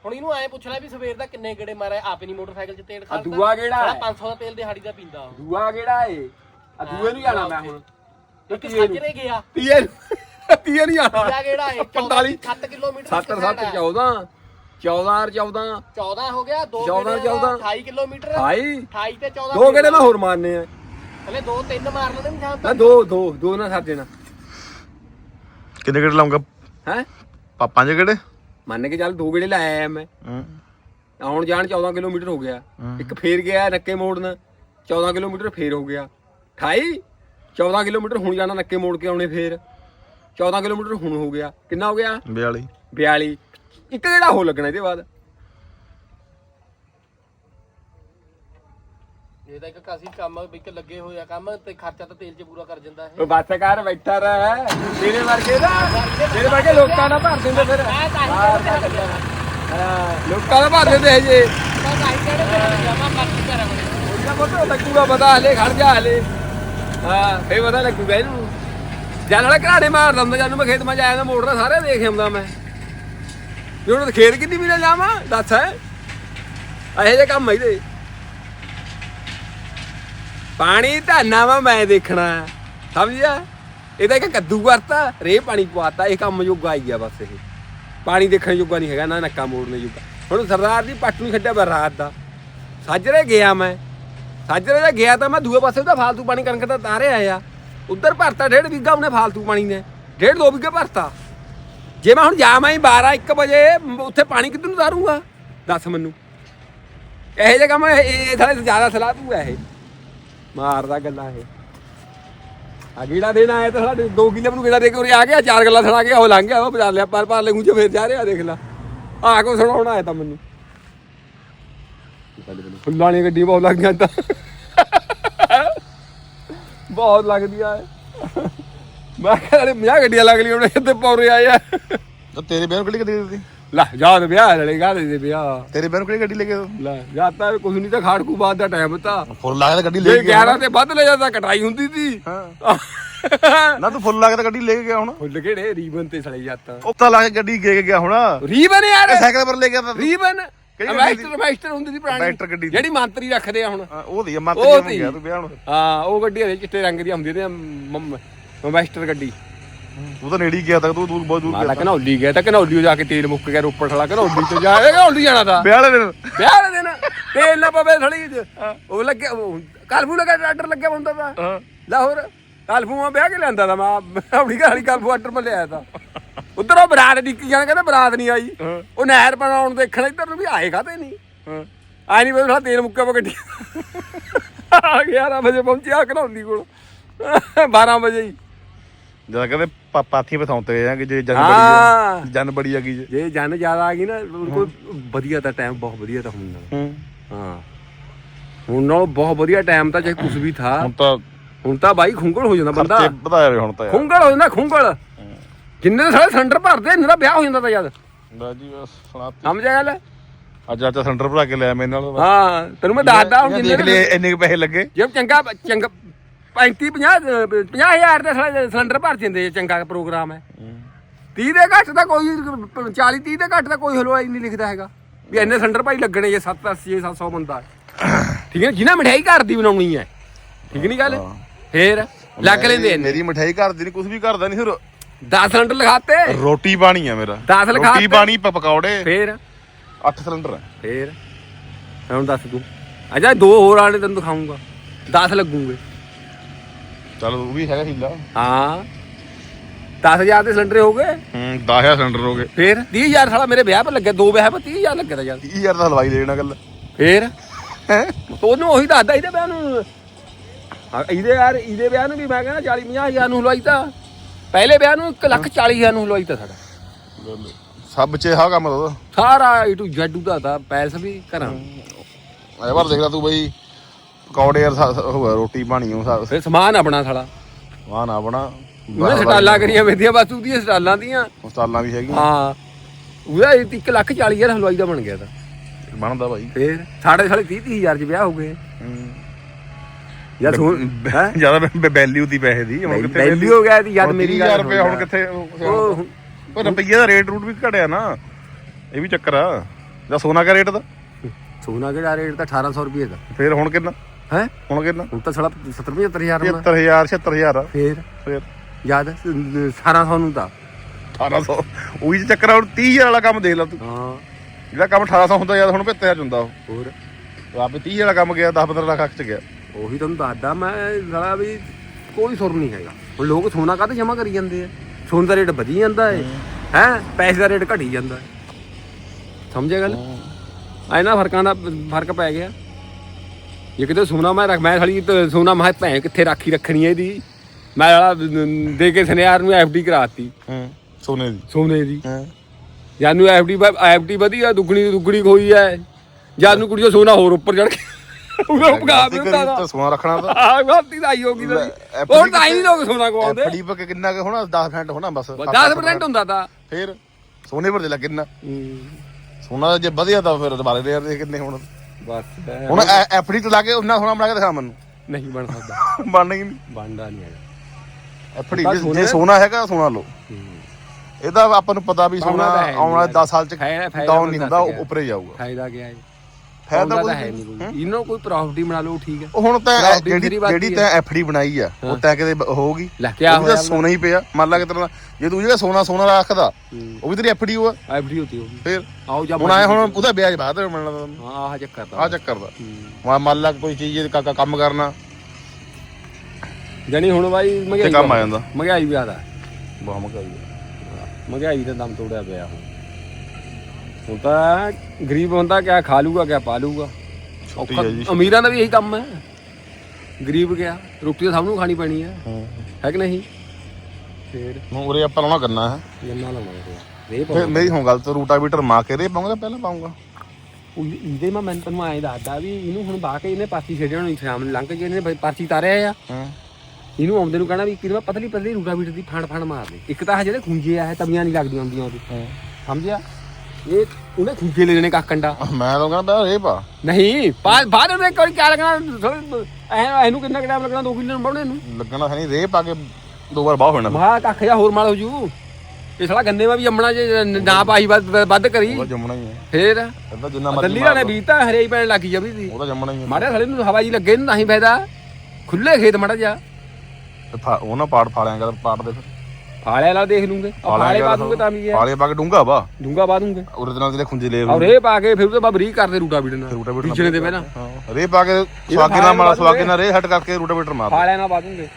B: ਹੁਣ ਇਹਨੂੰ ਐਂ ਪੁੱਛ ਲੈ ਵੀ ਸਵੇਰ ਦਾ ਕਿੰਨੇ ਗੇੜੇ ਮਾਰਿਆ ਆਪੇ ਨਹੀਂ ਮੋਟਰਸਾਈਕਲ 'ਚ ਤੇਲ ਖਾਦਾ।
A: ਦੂਆ ਕਿਹੜਾ ਹੈ।
B: 500 ਦਾ ਤੇਲ ਦਿਹਾੜੀ ਦਾ ਪੀਂਦਾ ਉਹ।
A: ਦੂਆ ਕਿਹੜਾ ਏ। ਆ ਦੂਏ ਨੂੰ ਜਾਣਾ ਮੈਂ ਹੁਣ।
B: ਇੱਕ ਗਿਆ।
A: ਤੀਏ ਤੀਏ <laughs> ਨਹੀਂ
B: ਕਿਹੜਾ ਏ
A: 45
B: 7 ਕਿਲੋਮੀਟਰ
A: 7 7 14 14 14
B: 14 ਹੋ ਗਿਆ 2
A: 14 14
B: 28 ਕਿਲੋਮੀਟਰ।
A: ਹਾਈ
B: 28 ਤੇ 14
A: ਦੋ ਕਿਹੜੇ ਮੈਂ ਹੋਰ ਮਾਰਨੇ ਆ।
B: ਹਲੇ 2 3 ਮਾਰ ਲੈਣੇ ਨੇ ਸ਼ਾਮ
A: ਨਾ
B: ਤੱਕ
A: ਦੋ ਦੋ ਦੋ ਨਾ ਛੱਡ ਦੇਣਾ।
C: ਕਿੰਨੇ ਕਿਹੜੇ ਲਾਉਂਗਾ?
A: ਹੈ?
C: ਪਾਪਾਂ ਜੇ ਕਿਹੜੇ?
A: ਮੰਨ ਕੇ ਚੱਲ ਦੋ ਗੇੜੇ ਲਾਇਆ ਆ ਮੈਂ।
C: ਹੂੰ।
A: ਆਉਣ ਜਾਣ 14 ਕਿਲੋਮੀਟਰ ਹੋ ਗਿਆ। ਇੱਕ ਫੇਰ ਗਿਆ ਨੱਕੇ ਮੋੜਨ। 14 ਕਿਲੋਮੀਟਰ ਫੇਰ ਹੋ ਗਿਆ। 28 14 ਕਿਲੋਮੀਟਰ ਹੁਣ ਜਾਣਾ ਨੱਕੇ ਮੋੜ ਕੇ ਆਉਣੇ ਫੇਰ 14 ਕਿਲੋਮੀਟਰ ਹੁਣ ਹੋ ਗਿਆ ਕਿੰਨਾ ਹੋ ਗਿਆ
C: 42
A: 42 ਇੱਕ ਜਿਹੜਾ ਹੋ ਲੱਗਣਾ ਇਹਦੇ ਬਾਅਦ
B: ਇਹ ਤਾਂ ਇੱਕ ਕਾਸੀ ਕੰਮ ਵਿੱਚ ਲੱਗੇ ਹੋਏ ਆ ਕੰਮ ਤੇ ਖਰਚਾ ਤਾਂ ਤੇਲ 'ਚ ਪੂਰਾ ਕਰ ਜਾਂਦਾ ਇਹ
A: ਉਹ ਬੱਸ ਕਰ ਬੈਠਾ ਰਹਿ ਤੇਰੇ ਵਰਗੇ ਦਾ ਤੇਰੇ ਵਰਗੇ ਲੋਕਾਂ ਦਾ ਭਰ ਦਿੰਦੇ ਫਿਰ
B: ਮੈਂ ਤਾਂ ਹੀ
A: ਹਾਂ, ਲੋਕਾਂ ਦਾ ਭਰ ਦਿੰਦੇ ਹਜੇ
B: ਮੈਂ ਤਾਂ ਹੀ ਤੇ ਹਟ ਗਿਆ ਮੈਂ ਮਰਜ਼ੀ ਕਰਾਂ
A: ਉਹਦਾ ਪਤਾ ਲੱਗੂਗਾ ਪਤਾ ਹਲੇ ਖੜ ਜਾ ਹਲੇ ਹਾਂ, ਫੇਰ ਪਤਾ ਲੱਗੂਗਾ ਇਹਨੂੰ। ਜਦ ਵਾਲਾ ਘਰਾੜੇ ਮਾਰਦਾ ਲੰਦਾ ਜਦ ਨੂੰ ਮੈਂ ਖੇਤ ਮਾ ਜਾਇਆ ਤਾਂ ਮੋਟਰ ਸਾਰੇ ਦੇਖ ਆਉਂਦਾ ਮੈਂ। ਵੀ ਹੁਣ ਖੇਤ ਕਿੰਨੀ ਵੀ ਨਾ ਜਾਵਾਂ, ਦੱਸ ਹੈ। ਇਹੋ ਜਿਹੇ ਕੰਮ ਇਹਦੇ। ਪਾਣੀ ਧਾਨਾ ਵਾ ਮੈਂ ਦੇਖਣਾ। ਸਮਝਿਆ? ਇਹਦਾ ਇੱਕ ਕੱਦੂ ਕਰਤਾ ਰੇ ਪਾਣੀ ਪਵਾਤਾ, ਇਹ ਕੰਮ ਜੋਗਾ ਆਈ ਗਿਆ ਬਸ ਇਹ। ਪਾਣੀ ਦੇਖਣ ਜੋਗਾ ਨਹੀਂ ਹੈਗਾ, ਨਾ ਨੱਕਾ ਮੋੜਨੇ ਜੋਗਾ। ਹੁਣ ਸਰਦਾਰ ਦੀ ਪੱਟ ਨੂੰ ਛੱਡਿਆ ਬਰਾਤ ਰਾਤ ਦਾ। ਸਾਜਰੇ ਗਿਆ ਮੈਂ। ਸਾਜਰੇ ਦਾ ਗਿਆ ਤਾਂ ਮੈਂ ਦੂਏ ਪਾਸੇ ਉਹਦਾ ਫਾਲਤੂ ਪਾਣੀ ਕਣਕ ਦਾ ਤਾਰੇ ਆਇਆ। ਉੱਧਰ ਭਰਤਾ ਡੇਢ ਵਿਗਾ ਉਹਨੇ ਫਾਲਤੂ ਪਾਣੀ ਨੇ। ਡੇਢ ਦੋ ਵਿਗੇ ਭਰਤਾ। ਜੇ ਮੈਂ ਹੁਣ ਜਾਵਾਂ ਹੀ 12 1 ਵਜੇ ਉੱਥੇ ਪਾਣੀ ਕਿੱਧਰ ਨੂੰ ਤਾਰੂੰਗਾ? ਦੱਸ ਮੈਨੂੰ। ਇਹੋ ਜਿਹਾ ਕੰਮ ਇਹ ਥਾਲੇ ਜ਼ਿਆਦਾ ਸਲਾਹ ਤੂੰ ਇਹ। ਮਾਰਦਾ ਗੱਲਾਂ ਇਹ। ਆ ਗੇੜਾ ਦੇਣ ਆਇਆ ਤਾਂ ਸਾਡੇ 2 ਕਿਲੇ ਨੂੰ ਗੀੜਾ ਦੇ ਕੇ ਉਰੇ ਆ ਗਿਆ, ਚਾਰ ਗੱਲਾਂ ਸੁਣਾ ਕੇ ਉਹ ਲੰਘ ਗਿਆ, ਉਹ ਬਜਾ ਲਿਆ, ਪਰ ਪਰ ਲੈ ਚ ਫੇਰ ਜਾ ਰਿਹਾ, ਦੇਖ ਲੈ। ਆ ਕੋ ਸੁਣਾਉਣਾ ਆਇਆ ਤਾਂ ਮੈਨੂੰ। ਫੁੱਲਾਂ ਵਾਲੀ ਗੱਡੀ ਬਹੁਤ ਲੱਗ ਗਿਆ ਤਾਂ। ਬਹੁਤ ਲੱਗਦੀਆਂ ਐ। ਮੈਂ ਕਿਹਾ ਨਾਲੇ 50 ਗੱਡੀਆਂ ਲੱਗ ਲਈਆਂ ਉਹਨੇ ਇੱਥੇ ਪੌਰੇ ਆਏ ਆ?
C: ਤਾਂ ਤੇਰੇ ਵਿਆਹ ਨੂੰ ਕਿਹੜੀ ਗੱਡੀ ਦਿੱਤੀ
A: ਲੈ ਜਾ ਤੇ ਵਿਆਹ ਲੜੇ ਗਾ ਦੇ ਵਿਆਹ।
C: ਤੇਰੇ ਵਿਆਹ ਨੂੰ ਕਿਹੜੀ ਗੱਡੀ ਲੈ ਕੇ?
A: ਲੈ ਜਾਤਾ ਕੁਝ ਨਹੀਂ ਤਾਂ ਖਾੜਕੂ ਬਾਦ ਦਾ ਟਾਈਮ ਤਾਂ।
C: ਫੁੱਲ ਲਾ ਕੇ ਤਾਂ ਗੱਡੀ ਲੈ
A: ਜੇ
C: ਕੇ ਗਿਆ
A: 11 ਤੇ ਵੱਧ ਲੈ ਜਾਂਦਾ ਕਟਾਈ ਹੁੰਦੀ ਸੀ।
C: ਹਾਂ। <laughs> ਨਾ ਤੂੰ ਫੁੱਲ ਲਾ ਕੇ ਤਾਂ ਗੱਡੀ ਲੈ ਕੇ ਗਿਆ ਹੁਣ।
A: ਫੁੱਲ ਕਿਹੜੇ? ਰੀਬਨ ਤੇ ਸੜੇ ਜਾਤਾ
C: ਉਹ ਤਾਂ ਲਾ ਕੇ ਗੱਡੀ ਲੈ ਕੇ ਗਿਆ ਹੁਣ।
A: ਰੀਬਨ ਯਾਰ!
C: ਇਹ ਸਾਈਕਲ ਪਰ ਲੈ ਗਿਆ ਤਾਂ।
A: ਰੀਬਨ?
C: ਗੱਡੀ
A: ਮੈਸਟਰ ਮੈਸਟਰ ਹੁੰਦੀ ਸੀ ਪੁਰਾਣੀ।
C: ਮੈਸਟਰ ਗੱਡੀ।
A: ਜਿਹੜੀ ਮੰਤਰੀ ਰੱਖਦੇ ਆ ਹੁਣ।
C: ਹਾਂ, ਉਹ ਦੀ ਮੱਤ
A: ਉਹ ਤੀ।
C: ਗਿਆ ਤੂੰ ਵਿਆਹ ਨੂੰ?
A: ਹਾਂ ਉਹ ਗੱਡੀ ਹਲੇ ਚਿੱਟੇ ਰੰਗ ਦੀ ਹੁੰਦੀ ਨੇ ਮੈਸਟਰ ਗੱਡੀ।
C: ਤੂੰ ਤਾਂ ਨੇੜੇ ਹੀ ਗਿਆ ਤਾਂ ਤੂੰ ਦੂਰ ਬਹੁਤ ਦੂਰ
A: ਮਾਲਾ
C: ਗਿਆ
A: ਕਨੌਲੀ ਗਿਆ ਤਾਂ ਕਨੌਲੀ ਜਾ ਕੇ ਤੇਲ ਮੁੱਕ ਗਿਆ ਰੋਪੜ ਥਲਾ ਕਨੌਲੀ ਤੋਂ ਜਾ ਇਹ ਕਨੌਲੀ ਜਾਣਾ ਤਾਂ
C: ਵਿਆਹ ਵਾਲੇ ਦਿਨ।
A: ਵਿਆਹ ਵਾਲੇ ਦਿਨ ਤੇਲ ਨਾ ਪਵੇ ਥੜੀ ਚ ਉਹ ਲੱਗੇ ਕਾਲਫੂ ਲਗਾ ਆਰਡਰ ਲੱਗਿਆ ਹੁੰਦਾ ਤਾਂ
C: ਹਾਂ।
A: ਲਾਹੌਰ। ਕਾਲਫੂ ਮੈਂ ਵਿਆਹ ਕੇ ਲਿਆਂਦਾ ਤਾਂ ਮੈਂ ਆਪਣੀ ਘਰ ਵਾਲੀ ਕਾਲਫੂ ਆਰਡਰ ਮੈਂ ਲਿਆਇਆ ਤਾਂ। ਉਧਰ ਉਹ ਬਰਾਤ ਡਿੱਕੀ ਜਾਣ ਕਹਿੰਦਾ ਬਰਾਤ ਨਹੀਂ ਆਈ।
C: ਹਾਂ।
A: ਉਹ ਨਹਿਰ ਬਣਾਉਣ ਦੇਖਣ ਇੱਧਰ ਨੂੰ ਵੀ ਆਏਗਾ ਤੇ ਨਹੀਂ।
C: ਹਾਂ।
A: ਆਈ ਨਹੀਂ ਪਤਾ ਤੇਲ ਮੁੱਕਿਆ ਵਾ ਗੱਡੀ। ਆ 11 ਵਜੇ ਪਹੁੰਚਿਆ ਘਨੌਲੀ ਕੋਲ। 12 ਵਜੇ ਹੀ।
C: ਜਦ ਕਹਿੰਦੇ ਪਾ- ਪਾਥੀਆਂ ਪਥਾਉਂਤੇ ਆ ਕਿ ਜੇ ਜਨ। ਬੜੀ ਆ। ਜਨ ਬੜੀ ਆ ਗਈ ਜੇ।
A: ਜੇ ਜਨ ਜ਼ਿਆਦਾ ਆ ਗਈ ਨਾ ਕੋਈ ਵਧੀਆ ਤਾਂ ਟਾਈਮ ਬਹੁਤ ਵਧੀਆ ਤਾਂ ਹੁੰਦਾ।
C: ਹੂੰ।
A: ਹਾਂ। ਹੁਣ ਨਾਲ ਬਹੁਤ ਵਧੀਆ ਟਾਈਮ ਤਾਂ ਚਾਹੇ ਕੁਝ ਵੀ ਥਾ।
C: ਹੁਣ ਤਾਂ
A: ਹੁਣ ਤਾਂ ਬਾਈ ਖੁੰਗਲ ਹੋ ਜਾਂਦਾ ਬੰਦਾ।
C: ਖਰਚੇ ਵਧਾਏ ਹੋਏ ਹੁਣ ਤਾਂ ਯਾਰ।
A: ਖੁੰਗਲ ਹੋ ਜਾਂਦਾ ਖੁੰਗਲ। ਜਿੰਨੇ ਸਾਰੇ ਸਿਲੰਡਰ ਭਰਦੇ ਇਹਨਾਂ ਦਾ ਵਿਆਹ ਹੋ ਜਾਂਦਾ ਤਾਂ ਜਦ
C: ਬਾਜੀ ਬਸ ਸੁਣਾਤੀ।
A: ਸਮਝਿਆ ਗੱਲ
C: ਅੱਜ ਅੱਜ ਸਿਲੰਡਰ ਭਰਾ ਕੇ ਲਿਆ ਮੇਰੇ ਨਾਲ।
A: ਹਾਂ ਤੈਨੂੰ ਮੈਂ ਦੱਸਦਾ ਹੁਣ
C: ਦੇਖ
A: ਜਿੰਨੇ
C: ਲੈ ਇੰਨੇ ਕੁ ਪੈਸੇ ਲੱਗੇ।
A: ਜੇ ਚੰਗਾ ਚੰਗਾ 35 50 50000 ਦੇ ਸਿਲ- ਸਿਲੰਡਰ ਭਰ ਜਾਂਦੇ ਜੇ ਚੰਗਾ ਪ੍ਰੋਗਰਾਮ ਹੈ। 30 ਦੇ ਘੱਟ ਤਾਂ ਕੋਈ 40 30 ਦੇ ਘੱਟ ਤਾਂ ਕੋਈ ਹਲਵਾਈ ਨਹੀਂ ਲਿਖਦਾ ਹੈਗਾ। ਵੀ ਇੰਨੇ ਸਿਲੰਡਰ ਭਾਈ ਲੱਗਣੇ ਜੇ 7 80 700 ਬੰਦਾ। ਠੀਕ ਹੈ ਜਿਹਨਾਂ ਮਠਿਆਈ ਘਰ ਦੀ ਬਣਾਉਣੀ ਹੈ। ਠੀਕ ਨਹੀਂ ਗੱਲ? ਫੇਰ ਲੱਗ ਲੈਂਦੇ ਇੰਨੇ।
C: ਮੇਰੀ ਮਠਾਈ ਘਰ ਦੀ ਨਹੀਂ ਕੁਝ ਵੀ ਕਰਦਾ ਨਹੀਂ ਫਿਰ।
A: 10 ਸਿਲੰਡਰ ਲਗਾਤੇ।
C: ਰੋਟੀ ਪਾਣੀ ਆ ਮੇਰਾ।
A: ਦਸ ਲਿਖਾ
C: ਰੋਟੀ। ਪਾਣੀ ਪ- ਪਕੌੜੇ।
A: ਫੇਰ?
C: 8 ਸਿਲੰਡਰ ਆ।
A: ਫੇਰ? ਹੁਣ ਦੱਸ ਤੂੰ। ਅਜਾ ਦੋ ਹੋਰ ਆਣੇ ਤੈਨੂੰ ਦਿਖਾਉਂਗਾ 10 ਲੱਗੂਗੇ।
C: ਚਲ ਉਹ ਵੀ ਹੈਗਾ ਹੀਲਾ।
A: ਹਾਂ। 10000 ਦੇ ਸਿਲੰਡਰ ਹੋ ਗਏ?
C: ਹੂੰ 10000 ਸਿਲੰਡਰ ਹੋ ਗਏ।
A: ਫੇਰ? 30000 ਸਾਲਾ ਮੇਰੇ ਵਿਆਹ 'ਤੇ ਲੱਗਿਆ ਦੋ ਵਿਆਹ 'ਤੇ 30000 ਲੱਗਿਆ ਤਾਂ ਯਾਰ।
C: 30000 ਦਾ ਹਲਵਾਈ ਦੇਣਾ ਗੱਲ
A: ਫੇਰ?
C: ਹੈ?
A: ਉਹਨੂੰ ਉਹੀ ਦੱਸਦਾ ਇਹਦੇ ਵਿਆਹ ਨੂੰ। ਹਾਂ, ਇਹਦੇ ਯਾਰ ਇਹਦੇ ਵਿਆਹ ਨੂੰ ਵੀ ਮੈਂ ਕਹਿੰਦਾ 40 50000 ਨੂੰ ਹਲਵਾਈ ਤਾਂ। ਪਹਿਲੇ ਵਿਆਹ ਨੂੰ 1 ਲੱਖ 40000 ਨੂੰ ਹਲਵਾਈ ਤਾਂ ਸਾਡਾ।
C: ਸਭ ਚ ਹਾ ਕੰਮ ਦਾ
A: ਸਾਰਾ ਏ ਟੂ ਜ਼ੈਡ ਦਾ ਤਾਂ ਪੈਸ ਵੀ ਕਰਾਂ
C: ਇਹ ਵਾਰ ਦੇਖ ਲੈ ਤੂੰ ਬਈ ਪਕੌੜੇ ਯਾਰ ਸਾ- ਉਹ ਰੋਟੀ ਪਾਣੀ ਉਹ ਸਾ
A: ਫਿਰ ਸਮਾਨ ਆਪਣਾ ਸਾਲਾ।
C: ਵਾਹ ਨਾ ਬਣਾ
A: ਉਹਨੇ ਸਟਾਲਾਂ ਕਰੀਆਂ ਵੇਦੀਆਂ ਬਸ ਉਹਦੀਆਂ ਸਟਾਲਾਂ ਦੀਆਂ।
C: ਹਸਪਤਾਲਾਂ ਵੀ ਹੈਗੀਆਂ।
A: ਹਾਂ। ਉਹਦਾ 1 ਲੱਖ 40 ਹਜ਼ਾਰ ਹਲਵਾਈ ਦਾ ਬਣ ਗਿਆ ਤਾਂ।
C: ਬਣਦਾ ਭਾਈ
A: ਫੇਰ ਸਾਡੇ ਸਾਲੇ 30 ਹਜ਼ਾਰ ਚ ਵਿਆਹ ਹੋ ਗਏ। ਯਾਰ ਸੁਣ ਹੈ?
C: ਜ਼ਿਆਦਾ ਵੈਲਿਊ ਦੀ ਪੈਸੇ ਦੀ ਹੁਣ ਕਿੱਥੇ
A: ਵੈਲਿਊ ਹੋ ਗਿਆ ਦੀ ਯਾਦ ਮੇਰੀ ਗੱਲ
C: 30000 ਰੁਪਏ ਹੁਣ ਕਿੱਥੇ
A: ਉਹ
C: ਰੁਪਈਏ ਦਾ ਰੇਟ ਰੂਟ ਵੀ ਘਟਿਆ ਨਾ। ਇਹ ਵੀ ਚੱਕਰ ਆ। ਜਾਂ ਸੋਨਾ ਦਾ ਰੇਟ ਦਾ?
A: ਸੋਨਾ ਕਿਹੜਾ ਰੇਟ ਤਾਂ 1800 ਰੁਪਏ ਦਾ।
C: ਫੇਰ ਹੁਣ ਕਿੰਨਾ?
A: ਹੈ?
C: ਹੁਣ ਕਿੰਨਾ?
A: ਹੁਣ ਤਾਂ ਸਾਲਾ 70 75000 ਹੋਣਾ
C: 75000 76000 ਆ।
A: ਫੇਰ?
C: ਫੇਰ?
A: ਯਾਦ 1800 ਨੂੰ ਤਾਂ।
C: 1800 ਉਹੀ ਚੱਕਰ ਹੁਣ 30000 ਵਾਲਾ ਕੰਮ ਦੇਖ ਲੈ ਤੂੰ।
A: ਹਾਂ।
C: ਜਿਹੜਾ ਕੰਮ 1800 ਹੁੰਦਾ ਯਾਰ ਹੁਣ 75000 ਹੁੰਦਾ ਉਹ।
A: ਹੋਰ?
C: ਤੇ ਆਪੇ 30 ਵਾਲਾ ਕੰਮ ਗਿਆ 10 15 ਲੱਖ ਚ ਗਿਆ।
A: ਉਹੀ ਤੁਹਾਨੂੰ ਦੱਸਦਾ ਮੈਂ ਸਾਲਾ ਵੀ ਕੋਈ ਸੁਰ ਨਹੀਂ ਹੈਗਾ। ਹੁਣ ਲੋਕ ਸੋਨਾ ਕਾਹਤੇ ਜਮਾ ਕਰੀ ਜਾਂਦੇ ਆ? ਸੋਨੇ ਦਾ ਰੇਟ ਵਧੀ ਜਾਂਦਾ ਏ। ਹੈ? ਪੈਸੇ ਦਾ ਰੇਟ ਘਟੀ ਜਾਂਦਾ ਏ। ਸਮਝਿਆ ਗੱਲ? ਆ ਇਹਨਾਂ ਫਰਕਾਂ ਦਾ ਫ਼ਰਕ ਪੈ ਗਿਆ। ਜੇ ਕਿਤੇ ਸੋਨਾ ਮੈਂ ਰੱਖ ਮੈਂ ਸਾਲੀ ਸੋਨਾ ਮੈਂ ਭੈਣ ਕਿੱਥੇ ਰਾਖੀ ਰੱਖਣੀ ਹੈ ਇਹਦੀ? ਮੈਂ ਵਾਲਾ ਦੇ ਕੇ ਸਨਿਆਰ ਨੂੰ ਐਫਡੀ ਕਰਾਤੀ।
C: ਹੂੰ ਸੋਨੇ ਦੀ।
A: ਸੋਨੇ ਦੀ।
C: ਹਾਂ।
A: ਜਾਨੂੰ ਐਫਡੀ ਐਫਡੀ ਵਧੀਆ ਦੁੱਗਣੀ ਦੁੱਗਣੀ ਹੋਈ ਹੈ ਜਾਨੂੰ ਕੁੜੀਓ ਸੋਨਾ ਹੋਰ ਉੱਪਰ ਚੜ ਕੇ ਉਹ ਵੀ ਹੁੰਦਾ
C: ਤਾਂ ਸੋਨਾ ਰੱਖਣਾ ਤਾਂ।
A: ਆ ਗਲਤੀ ਤਾਂ ਆਈ ਹੋਗੀ ਤਾਂ
C: ਲੈ,
A: ਹੋਰ ਤਾਂ ਹੀ ਲੋਕ ਸੋਨਾ ਕਵਾਉਂਦੇ
C: ਐਫਡੀ ਪੱਕੇ ਕਿੰਨਾ ਕੁ ਹੋਣਾ? 10% ਹੋਣਾ ਬਸ
A: 10% ਹੁੰਦਾ ਤਾਂ।
C: ਫੇਰ ਸੋਨੇ ਪਰ ਦੇ ਲੱਗ ਕਿੰਨਾ? ਸੋਨਾ ਜੇ ਵਧਿਆ ਤਾਂ ਫਿਰ ਦੁਬਾਰੇ ਦੇ ਯਾਰ ਕਿੰਨੇ ਹੁਣ?
A: ਬਸ
C: ਹੁਣ ਐਫਡੀ ਤੇ ਲਾ ਕੇ ਉਹਨਾਂ ਸੋਨਾ ਬਣਾ ਕੇ ਦਿਖਾ ਮੈਨੂੰ।
A: ਨਹੀਂ ਬਣ ਸਕਦਾ। <laughs>
C: ਬਣਨਾ ਹੀ ਨਹੀਂ।
A: ਬਣਦਾ ਨਹੀਂ ਹੈਗਾ।
C: ਐਫਡੀ ਜੇ
A: ਸੋਨਾ-
C: ਹੈਗਾ ਸੋਨਾ ਲਓ। ਇਹਦਾ ਆਪਾਂ ਨੂੰ ਪਤਾ ਵੀ ਸੋਨਾ ਆਉਣ ਵਾਲੇ
A: ਨਹੀਂ
C: 10 ਸਾਲ ਚ ਡਾਊਨ ਨਹੀਂ ਹੁੰਦਾ। ਉੱਪਰੇ ਜਾਊਗਾ।
A: ਫਾਇਦਾ ਕੀ ਹੈ? ਆਉਂਦਾ
C: ਕੋਈ
A: ਹੈ ਨਹੀਂ। ਕੋਈ। ਇਹਨਾਂ ਕੋਈ ਪ੍ਰਾਪਰਟੀ ਬਣਾ ਲਓ ਠੀਕ ਹੈ।
C: ਹੁਣ ਤਾਂ ਜਿਹੜੀ ਜਿਹੜੀ। ਤੈਂ ਐਫਡੀ ਬਣਾਈ ਆ ਉਹ ਤੈਂ ਕਿਤੇ ਹੋਊਗੀ।
A: ਲੈ ਹੋਇਆ?
C: ਸੋਨਾ ਹੀ ਪਿਆ। ਮੰਨ ਲਾ ਕਿ ਤੇਰਾ ਜੇ ਤੂੰ ਜਿਹੜਾ ਸੋਨਾ ਸੋਨਾ ਰੱਖਦਾ ਉਹ ਵੀ ਤੇਰੀ ਐਫਡੀ ਹੋਆ
A: ਐਫਡੀ ਹੁੰਦੀ ਹੋਗੀ
C: ਫੇਰ
A: ਆਓ ਜਾ
C: ਹੁਣ ਆਏ ਹੁਣ ਉਹਦਾ ਵਿਆਜ ਬਾਅਦ ਮਿਲਣਾ
A: ਹਾਂ ਆਹ ਚੱਕਰ ਦਾ।
C: ਆ ਚੱਕਰ ਦਾ। ਮੈਂ ਮੰਨ ਲਾ ਕੋਈ ਚੀਜ਼ ਕ- ਕ- ਕੰਮ ਕਰਨਾ।
A: ਜਾਨੀ ਹੁਣ ਬਾਈ ਮਹਿੰਗਾਈ
C: ਕੰਮ ਆ ਜਾਂਦਾ।
A: ਮਹਿੰਗਾਈ ਵੀ ਆਦਾ
C: ਬਹੁਤ ਆ।
A: ਮਹਿੰਗਾਈ ਦਾ ਦਮ ਤੋੜਿਆ ਪਿਆ ਹੁਣ। ਹੁਣ ਤਾਂ ਗਰੀਬ ਬੰਦਾ ਕਿਆ ਖਾ ਲੂਗਾ ਕਿਆ ਪਾ ਲੂਗਾ।
C: ਛੋਟੀ
A: ਔਖਾ-
C: ਹੈ ਜੀ
A: ਅਮੀਰਾਂ ਦਾ ਵੀ ਇਹੀ ਕੰਮ ਹੈ। ਗਰੀਬ ਗਿਆ ਰੋਟੀ ਤਾਂ ਸਭ ਨੂੰ ਖਾਣੀ ਪੈਣੀ ਹੈ। ਹੈ। ਕਿ ਨਹੀਂ? ਫੇਰ?
C: ਹੁਣ ਉਰੇ ਆਪਾਂ ਲਾਉਣਾ ਕਰਨਾ ਹੈ।
A: ਜੰਨਾ ਲਾਉਣਾ ਰੇ
C: ਫਿਰ ਮੇਰੀ ਹੁਣ ਗੱਲ ਤੋਂ ਰੂਟਾਵੀਟਰ ਮਾ ਕੇ ਰੇ ਪਾਉਂਗਾ ਪਹਿਲਾਂ ਪਾਉਂਗਾ।
A: ਇਹਦੇ ਮੈਂ ਮੈਂ ਤੈਨੂੰ ਐਂ ਦੱਸਦਾ ਵੀ ਇਹਨੂੰ ਹੁਣ ਬਾ ਕੇ ਇਹਨੇ ਪਾਰਟੀ ਛੱਡਣ ਨੂੰ ਸ਼ਾਮ ਨੂੰ ਲੰਘ ਕੇ ਇਹਨੇ ਪ- ਪਰਚੀ ਤਾਰਿਆ ਆ।
C: ਹਾਂ।
A: ਇਹਨੂੰ ਆਉਂਦੇ ਨੂੰ ਕਹਿਣਾ ਵੀ ਕਿਰਵਾ ਪਤਲੀ ਪਤਲੀ ਰੂਟਾ ਬੀਟ ਦੀ ਫਾਣ ਫਾਣ ਮਾਰ ਦੇ। ਇੱਕ ਤਾਂ ਆਹ ਜਿਹੜੇ ਖੁੰਝੇ ਆ ਇਹ ਤਵੀਆਂ ਨਹੀਂ ਲੱਗਦੀਆਂ ਹੁੰਦੀਆਂ ਉਹਦੇ। ਸਮਝਿਆ? ਇਹ ਉਹਨੇ ਖੁੰਝੇ ਲੈ ਲੈਣੇ ਕੱਕੰਡਾ
C: ਮੈਂ ਤਾਂ ਕਹਿੰਦਾ ਰੇ ਪਾ।
A: ਨਹੀਂ ਬਾਹਰ ਬਾਹਰ ਉਹਨੇ ਕੋਈ ਕਿਆ ਲੱਗਣਾ ਥੋੜ੍ਹੀ- ਐ ਇਹਨੂੰ ਕਿੰਨਾ ਟਾਈਮ ਲੱਗਣਾ 2 ਕਿਲੋ ਨੂੰ ਪਾਉਣੇ ਨੂੰ
C: ਲੱਗਣਾ ਹੈ ਨਹੀਂ ਰੇ ਪਾ ਕੇ ਦੋ ਵਾਰ ਬਾਹ ਹੋਣਾ
A: ਮਹਾ ਕੱਖ ਜਾਂ ਹੋਰ ਮਾਲ ਹੋ ਜੂ। ਇਹ ਸਾਲਾ ਗੰਨੇ ਵਾ ਵੀ ਜੰਮਣਾ ਜੇ ਨਾ ਪਾਈ ਵੱਧ ਵੱਧ ਕਰੀ।
C: ਉਹਦਾ ਜੰਮਣਾ ਹੀ
A: ਫੇਰ?
C: ਜਿੰਨਾ ਮਰਜ਼ੀ ਮਾਰ
A: ਪੈਣ ਲੱਗੀ ਜਬੀ ਦੀ
C: ਉਹਦਾ ਜੰਮਣਾ ਹੀ ਹੈ।
A: ਮਾੜੇ ਸਾਲੇ ਨੂੰ ਹਵਾ ਜੀ ਲੱਗੇ ਨੂੰ ਨਹੀਂ ਫਾਇਦਾ। ਖੁੱਲੇ ਖੇਤ ਮੜਾ ਜਾ
C: ਤੇ ਫਾ- ਉਹ ਨਾ ਪਾੜ ਫਾਲਿਆਂ ਕਰ ਪਾੜ ਦੇ ਫਿਰ।
A: ਫਾਲੇ ਵਾਲਾ ਦੇਖ ਲੂੰਗੇ। ਆਹ ਫਾਲੇ ਪਾ ਦੂੰਗੇ ਤਾਂ ਵੀ ਹੈ
C: ਫਾਲੇ ਪਾ ਕੇ ਡੂੰਗਾ ਵਾ
A: ਡੂੰਗਾ ਪਾ ਦੂੰਗੇ।
C: ਉਹਦੇ ਨਾਲ ਜਿਹੜੇ ਖੁੰਝੇ ਲੈ
A: ਔਰ ਇਹ ਪਾ ਕੇ ਫਿਰ ਉਹਦੇ ਬਾਅਦ ਬਰੀਕ ਕਰਦੇ ਰੂਟਾ ਬੀਟਣਾ
C: ਰੂਟਾਵੀਟਰ
A: ਬੀਜਣੇ ਦੇ ਪਹਿਲਾਂ।
C: ਹਾਂ। ਰੇ ਪਾ ਕੇ ਸਵਾਗੇ ਨਾਲ ਮਾਰ ਸਵਾਗੇ ਨਾਲ ਰੇ ਹਟ ਕਰਕੇ ਰੂਟਾਵੀਟਰ ਮਾਰ
A: ਫਾਲੇ ਨਾਲ ਪਾ ਦੂੰਗੇ।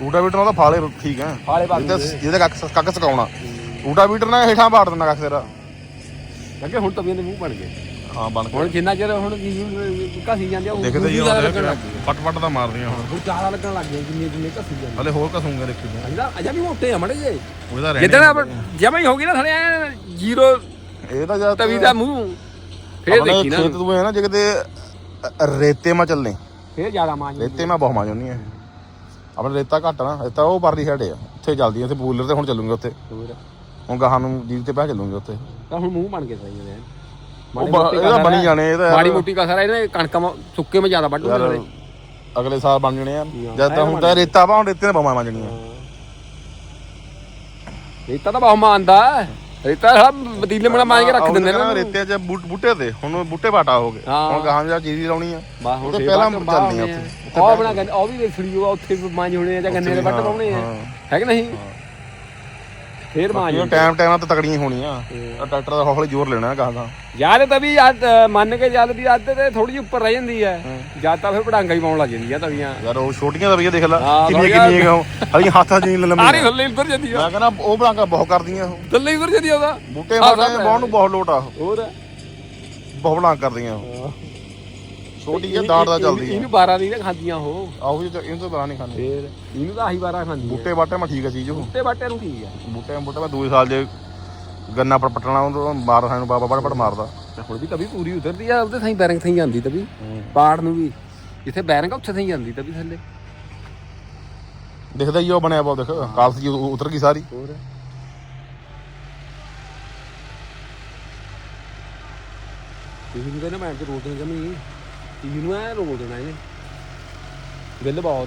C: ਰੂਟਾਵੀਟਰ ਨਾਲ ਤਾਂ ਫਾਲੇ ਠੀਕ ਹੈ।
A: ਫਾਲੇ ਪਾ
C: ਜਿਹਦਾ ਜਿਹਦਾ ਕੱਖ ਕੱਖ ਸਕਾਉਣਾ। ਰੂਟਾਵੀਟਰ ਨਾਲ ਹੇਠਾਂ ਪਾੜ ਦਿੰਦਾ ਕੱਖ ਤੇਰਾ।
A: ਲੱਗੇ ਹੁਣ ਤਵੀਆਂ ਦੇ ਮੂੰਹ ਬਣ ਗਏ।
C: ਹਾਂ ਬਣ ਕੇ।
A: ਹੁਣ ਜਿੰਨਾ ਚਿਰ ਹੁਣ ਘਸੀ ਜਾਂਦੇ ਆ ਉਹ
C: ਦੇਖਦੇ ਹੀ ਆਉਂਦੇ
A: ਗਏ
C: ਪਟ ਪਟ ਤਾਂ ਮਾਰਦੀਆਂ ਹੁਣ।
A: ਹੁਣ ਜ਼ਿਆਦਾ ਲੱਗਣ ਲੱਗ ਗਏ ਜਿੰਨੇ ਜਿੰਨੇ ਘਸੀ ਜਾਂਦੇ
C: ਹਲੇ ਹੋਰ ਕਸੂੰਗੇ ਦੇਖੀ ਤੂੰ।
A: ਅਜਾ ਅਜਾ ਵੀ ਮੋਟੇ ਆ ਮੜੇ ਜੇ
C: ਉਹਦਾ ਰਹਿਣੇ
A: ਜਿੱਦਣ ਜਮਾ ਹੀ ਹੋ ਗਈ ਨਾ ਥਲੇ ਜ਼ੀਰੋ
C: ਇਹ ਤਾਂ ਜਦ
A: ਤਵੀ ਦਾ ਮੂੰਹ। ਫੇਰ
C: ਆਪਣੇ
A: ਦੇਖੀ ਨਾ।
C: ਖੇਤ ਤੂੰ ਹੈ ਨਾ ਜੇ ਕਿਤੇ ਅ- ਰੇਤੇ ਮਾ ਚੱਲਨੇ
A: ਫੇਰ ਜ਼ਿਆਦਾ ਮਾਂ
C: ਰੇਤੇ ਮਾ ਬਹੁਤ ਮਾਜ ਹੁੰਦੀ ਹੈ ਆਪਣੇ ਰੇਤਾ ਘੱਟ ਨਾ ਰੇਤਾ ਉਹ ਪਰਲੀ ਸਾਈਡ ਆ। ਉੱਥੇ ਚੱਲਦੀ ਹੈ ਉੱਥੇ ਬੂਲਰ ਤੇ ਹੁਣ ਚੱਲੂਗੇ ਉੱਥੇ। ਹੁਣ ਗਾਹਾਂ ਨੂੰ ਜੀਵ ਤੇ ਪੈ ਚੱਲੂਗੇ ਉੱਥੇ।
A: ਤਾਂ ਹੁਣ ਮੂੰਹ ਬਣ ਕੇ ਸਹੀ ਨੇ
C: ਉਹ ਬ- ਇਹਦਾ ਬਣੀ ਜਾਣੇ ਇਹਦਾ
A: ਮਾੜੀ
C: ਯਾਰ-
A: ਮੋਟੀ ਕਸਰ ਇਹਨੇ ਕਣਕਾਂ ਮ- ਸੁੱਕੇ ਮੇ ਜ਼ਿਆਦਾ ਵੱਢ
C: ਯਾਰ
A: ਹੁੰਦੇ
C: ਅਗਲੇ ਸਾਲ ਬਣ ਜਣੇ ਆ। ਜਦ ਤਾਂ ਤਾਂ ਰੇਤਾ ਪਾ ਹੁਣ ਰੇਤੇ ਨੇ ਬਮਾ ਮਾਜਣੀਆਂ
A: ਰੇਤਾ ਤਾਂ ਬਹੁਤ ਮਾਨਦਾ ਰੇਤਾ ਸਭ ਬਦੀਲੇ ਮਣਾ ਮਾਰ ਕੇ ਰੱਖ ਦਿੰਦੇ ਨੇ
C: ਨਾ ਰੇਤੇ 'ਚ ਬੂਟ- ਬੂਟੇ ਤੇ ਹੁਣ ਬੂਟੇ ਬਾਟਾ ਹੋ ਗਏ।
A: ਹਾਂ।
C: ਹੁਣ ਗਾਹਾਂ ਜਾ ਜੀਰੀ ਲਾਉਣੀ ਆ।
A: ਬਾ ਹੁਣ
C: ਉਹ ਤਾਂ
A: ਫੇਰ
C: ਪਹਿਲਾਂ
A: ਬਾਅਦ
C: ਚੱਲਣੀ ਆ
A: ਬਾਹਰ
C: ਉੱਥੇ।
A: ਉਹ ਆਪਣਾ ਗੰਨ ਉਹ ਵੀ ਵੇਖੜੀ ਹੋਆ ਉੱਥੇ ਮਾਂਜ ਹੋਣੇ ਆ ਜਾਂ ਗੰਨੇ ਦੇ ਵੱਟ ਪਾਉਣੇ ਆ।
C: ਹਾਂ।
A: ਹੈ ਕਿ ਨਹੀਂ? ਫੇਰ ਮਾਂਜ
C: ਇਹ ਟਾਈਮ ਟਾਈਮ ਤਾਂ ਤਕੜੀਆਂ ਹੋਣੀਆਂ। ਆ ਟਰੈਕਟਰ ਦਾ ਹੌਲੀ ਜ਼ੋਰ ਲੈਣਾ ਗਾਹਾਂ
A: ਯਾਰ ਤਾਂ ਵੀ ਮੰਨ ਕੇ ਚੱਲ ਵੀ ਅੱਧ ਤੇ ਥੋੜੀ ਜਿਹੀ ਉੱਪਰ ਰਹਿ ਜਾਂਦੀ ਹੈ। ਜਦ ਤਾਂ ਫਿਰ ਪੜਾਂਗਾ ਹੀ ਪਾਉਣ ਲੱਗ ਜਾਂਦੀ ਆ ਤਵੀਆਂ।
C: ਯਾਰ ਉਹ ਛੋਟੀਆਂ ਵੀ ਦੇਖ ਲੈ ਕਿੰਨੀਆਂ ਕਿੰਨੀਆਂ ਉਹ ਹਲੀਆਂ ਹੱਥਾਂ ਨਹੀਂ
A: ਸਾਰੀ
C: ਲੰਮੀਆਂ
A: ਥੱਲੇ ਉੱਤਰ ਜਾਂਦੀ ਆ।
C: ਮੈਂ ਕਹਿੰਦਾ ਉਹ ਬਲਾਂਕਾ ਬਹੁਤ ਕਰਦੀਆਂ ਉਹ।
A: ਥੱਲੇ ਉੱਤਰ ਜਾਂਦੀ ਆ ਉਹਦਾ।
C: ਬੂਟੇ ਮਾਰਦੇ ਬਾਹਰ ਨੂੰ ਬਹੁਤ ਲੋਟ ਆ।
A: ਹੋਰ?
C: ਬਹੁਤ ਬਲਾਂਕ ਕਰਦੀਆਂ ਉਹ। ਛੋਟੀ ਜਿਹੀ ਦਾੜ ਦਾ ਚੱਲਦੀ ਆ।
A: ਇਹਨੂੰ 12 ਨਹੀਂ ਨਾ ਖਾਂਦੀਆਂ ਉਹ।
C: ਆਹੋ ਜੀ ਇਹਨੂੰ ਤਾਂ ਬਣਾ ਨਹੀਂ ਖਾਂਦੇ।
A: ਫੇਰ ਇਹਨੂੰ ਤਾਂ ਆਹੀ 12 ਖਾਂਦੀਆਂ
C: ਬੂਟੇ ਬਾਟੇ ਮੈਂ ਠੀਕ ਆ ਚੀਜ਼ ਉਹ।
A: ਬੂਟੇ ਬਾਟੇ ਨੂੰ ਠੀਕ ਆ।
C: ਬੂਟੇ ਬੂਟੇ ਮੈਂ ਦੂਏ ਸਾਲ ਜੇ ਗੰਨਾ ਪਰ ਪਟਣਾ ਉਹ ਮਾਰ ਸਾਨੂੰ ਬਾਬਾ ਬੜ ਬੜ ਮਾਰਦਾ।
A: ਹੁਣ ਵੀ ਤਵੀ ਪੂਰੀ ਉਤਰਦੀ ਆ ਉਹਦੇ ਥਾਈ ਬੈਰਿੰਗ ਥਾਈ ਜਾਂਦੀ ਤਵੀ। ਪਾੜ ਨੂੰ ਵੀ। ਜਿੱਥੇ ਬੈਰਿੰਗ ਉੱਥੇ ਥਾਈ ਜਾਂਦੀ ਤਵੀ ਥੱਲੇ।
C: ਦਿਖਦਾ ਹੀ ਉਹ ਬਣਿਆ ਬਹੁਤ ਦੇਖ। ਕਾਲਸ ਜੀ ਉਤਰ ਗਈ ਸਾਰੀ।
A: ਹੋਰ। ਇਹ ਨੂੰ ਕਹਿੰਦਾ ਮੈਂ ਤੇ ਦੇਣਾ ਜਮੀ ਇਹ ਨੂੰ ਐ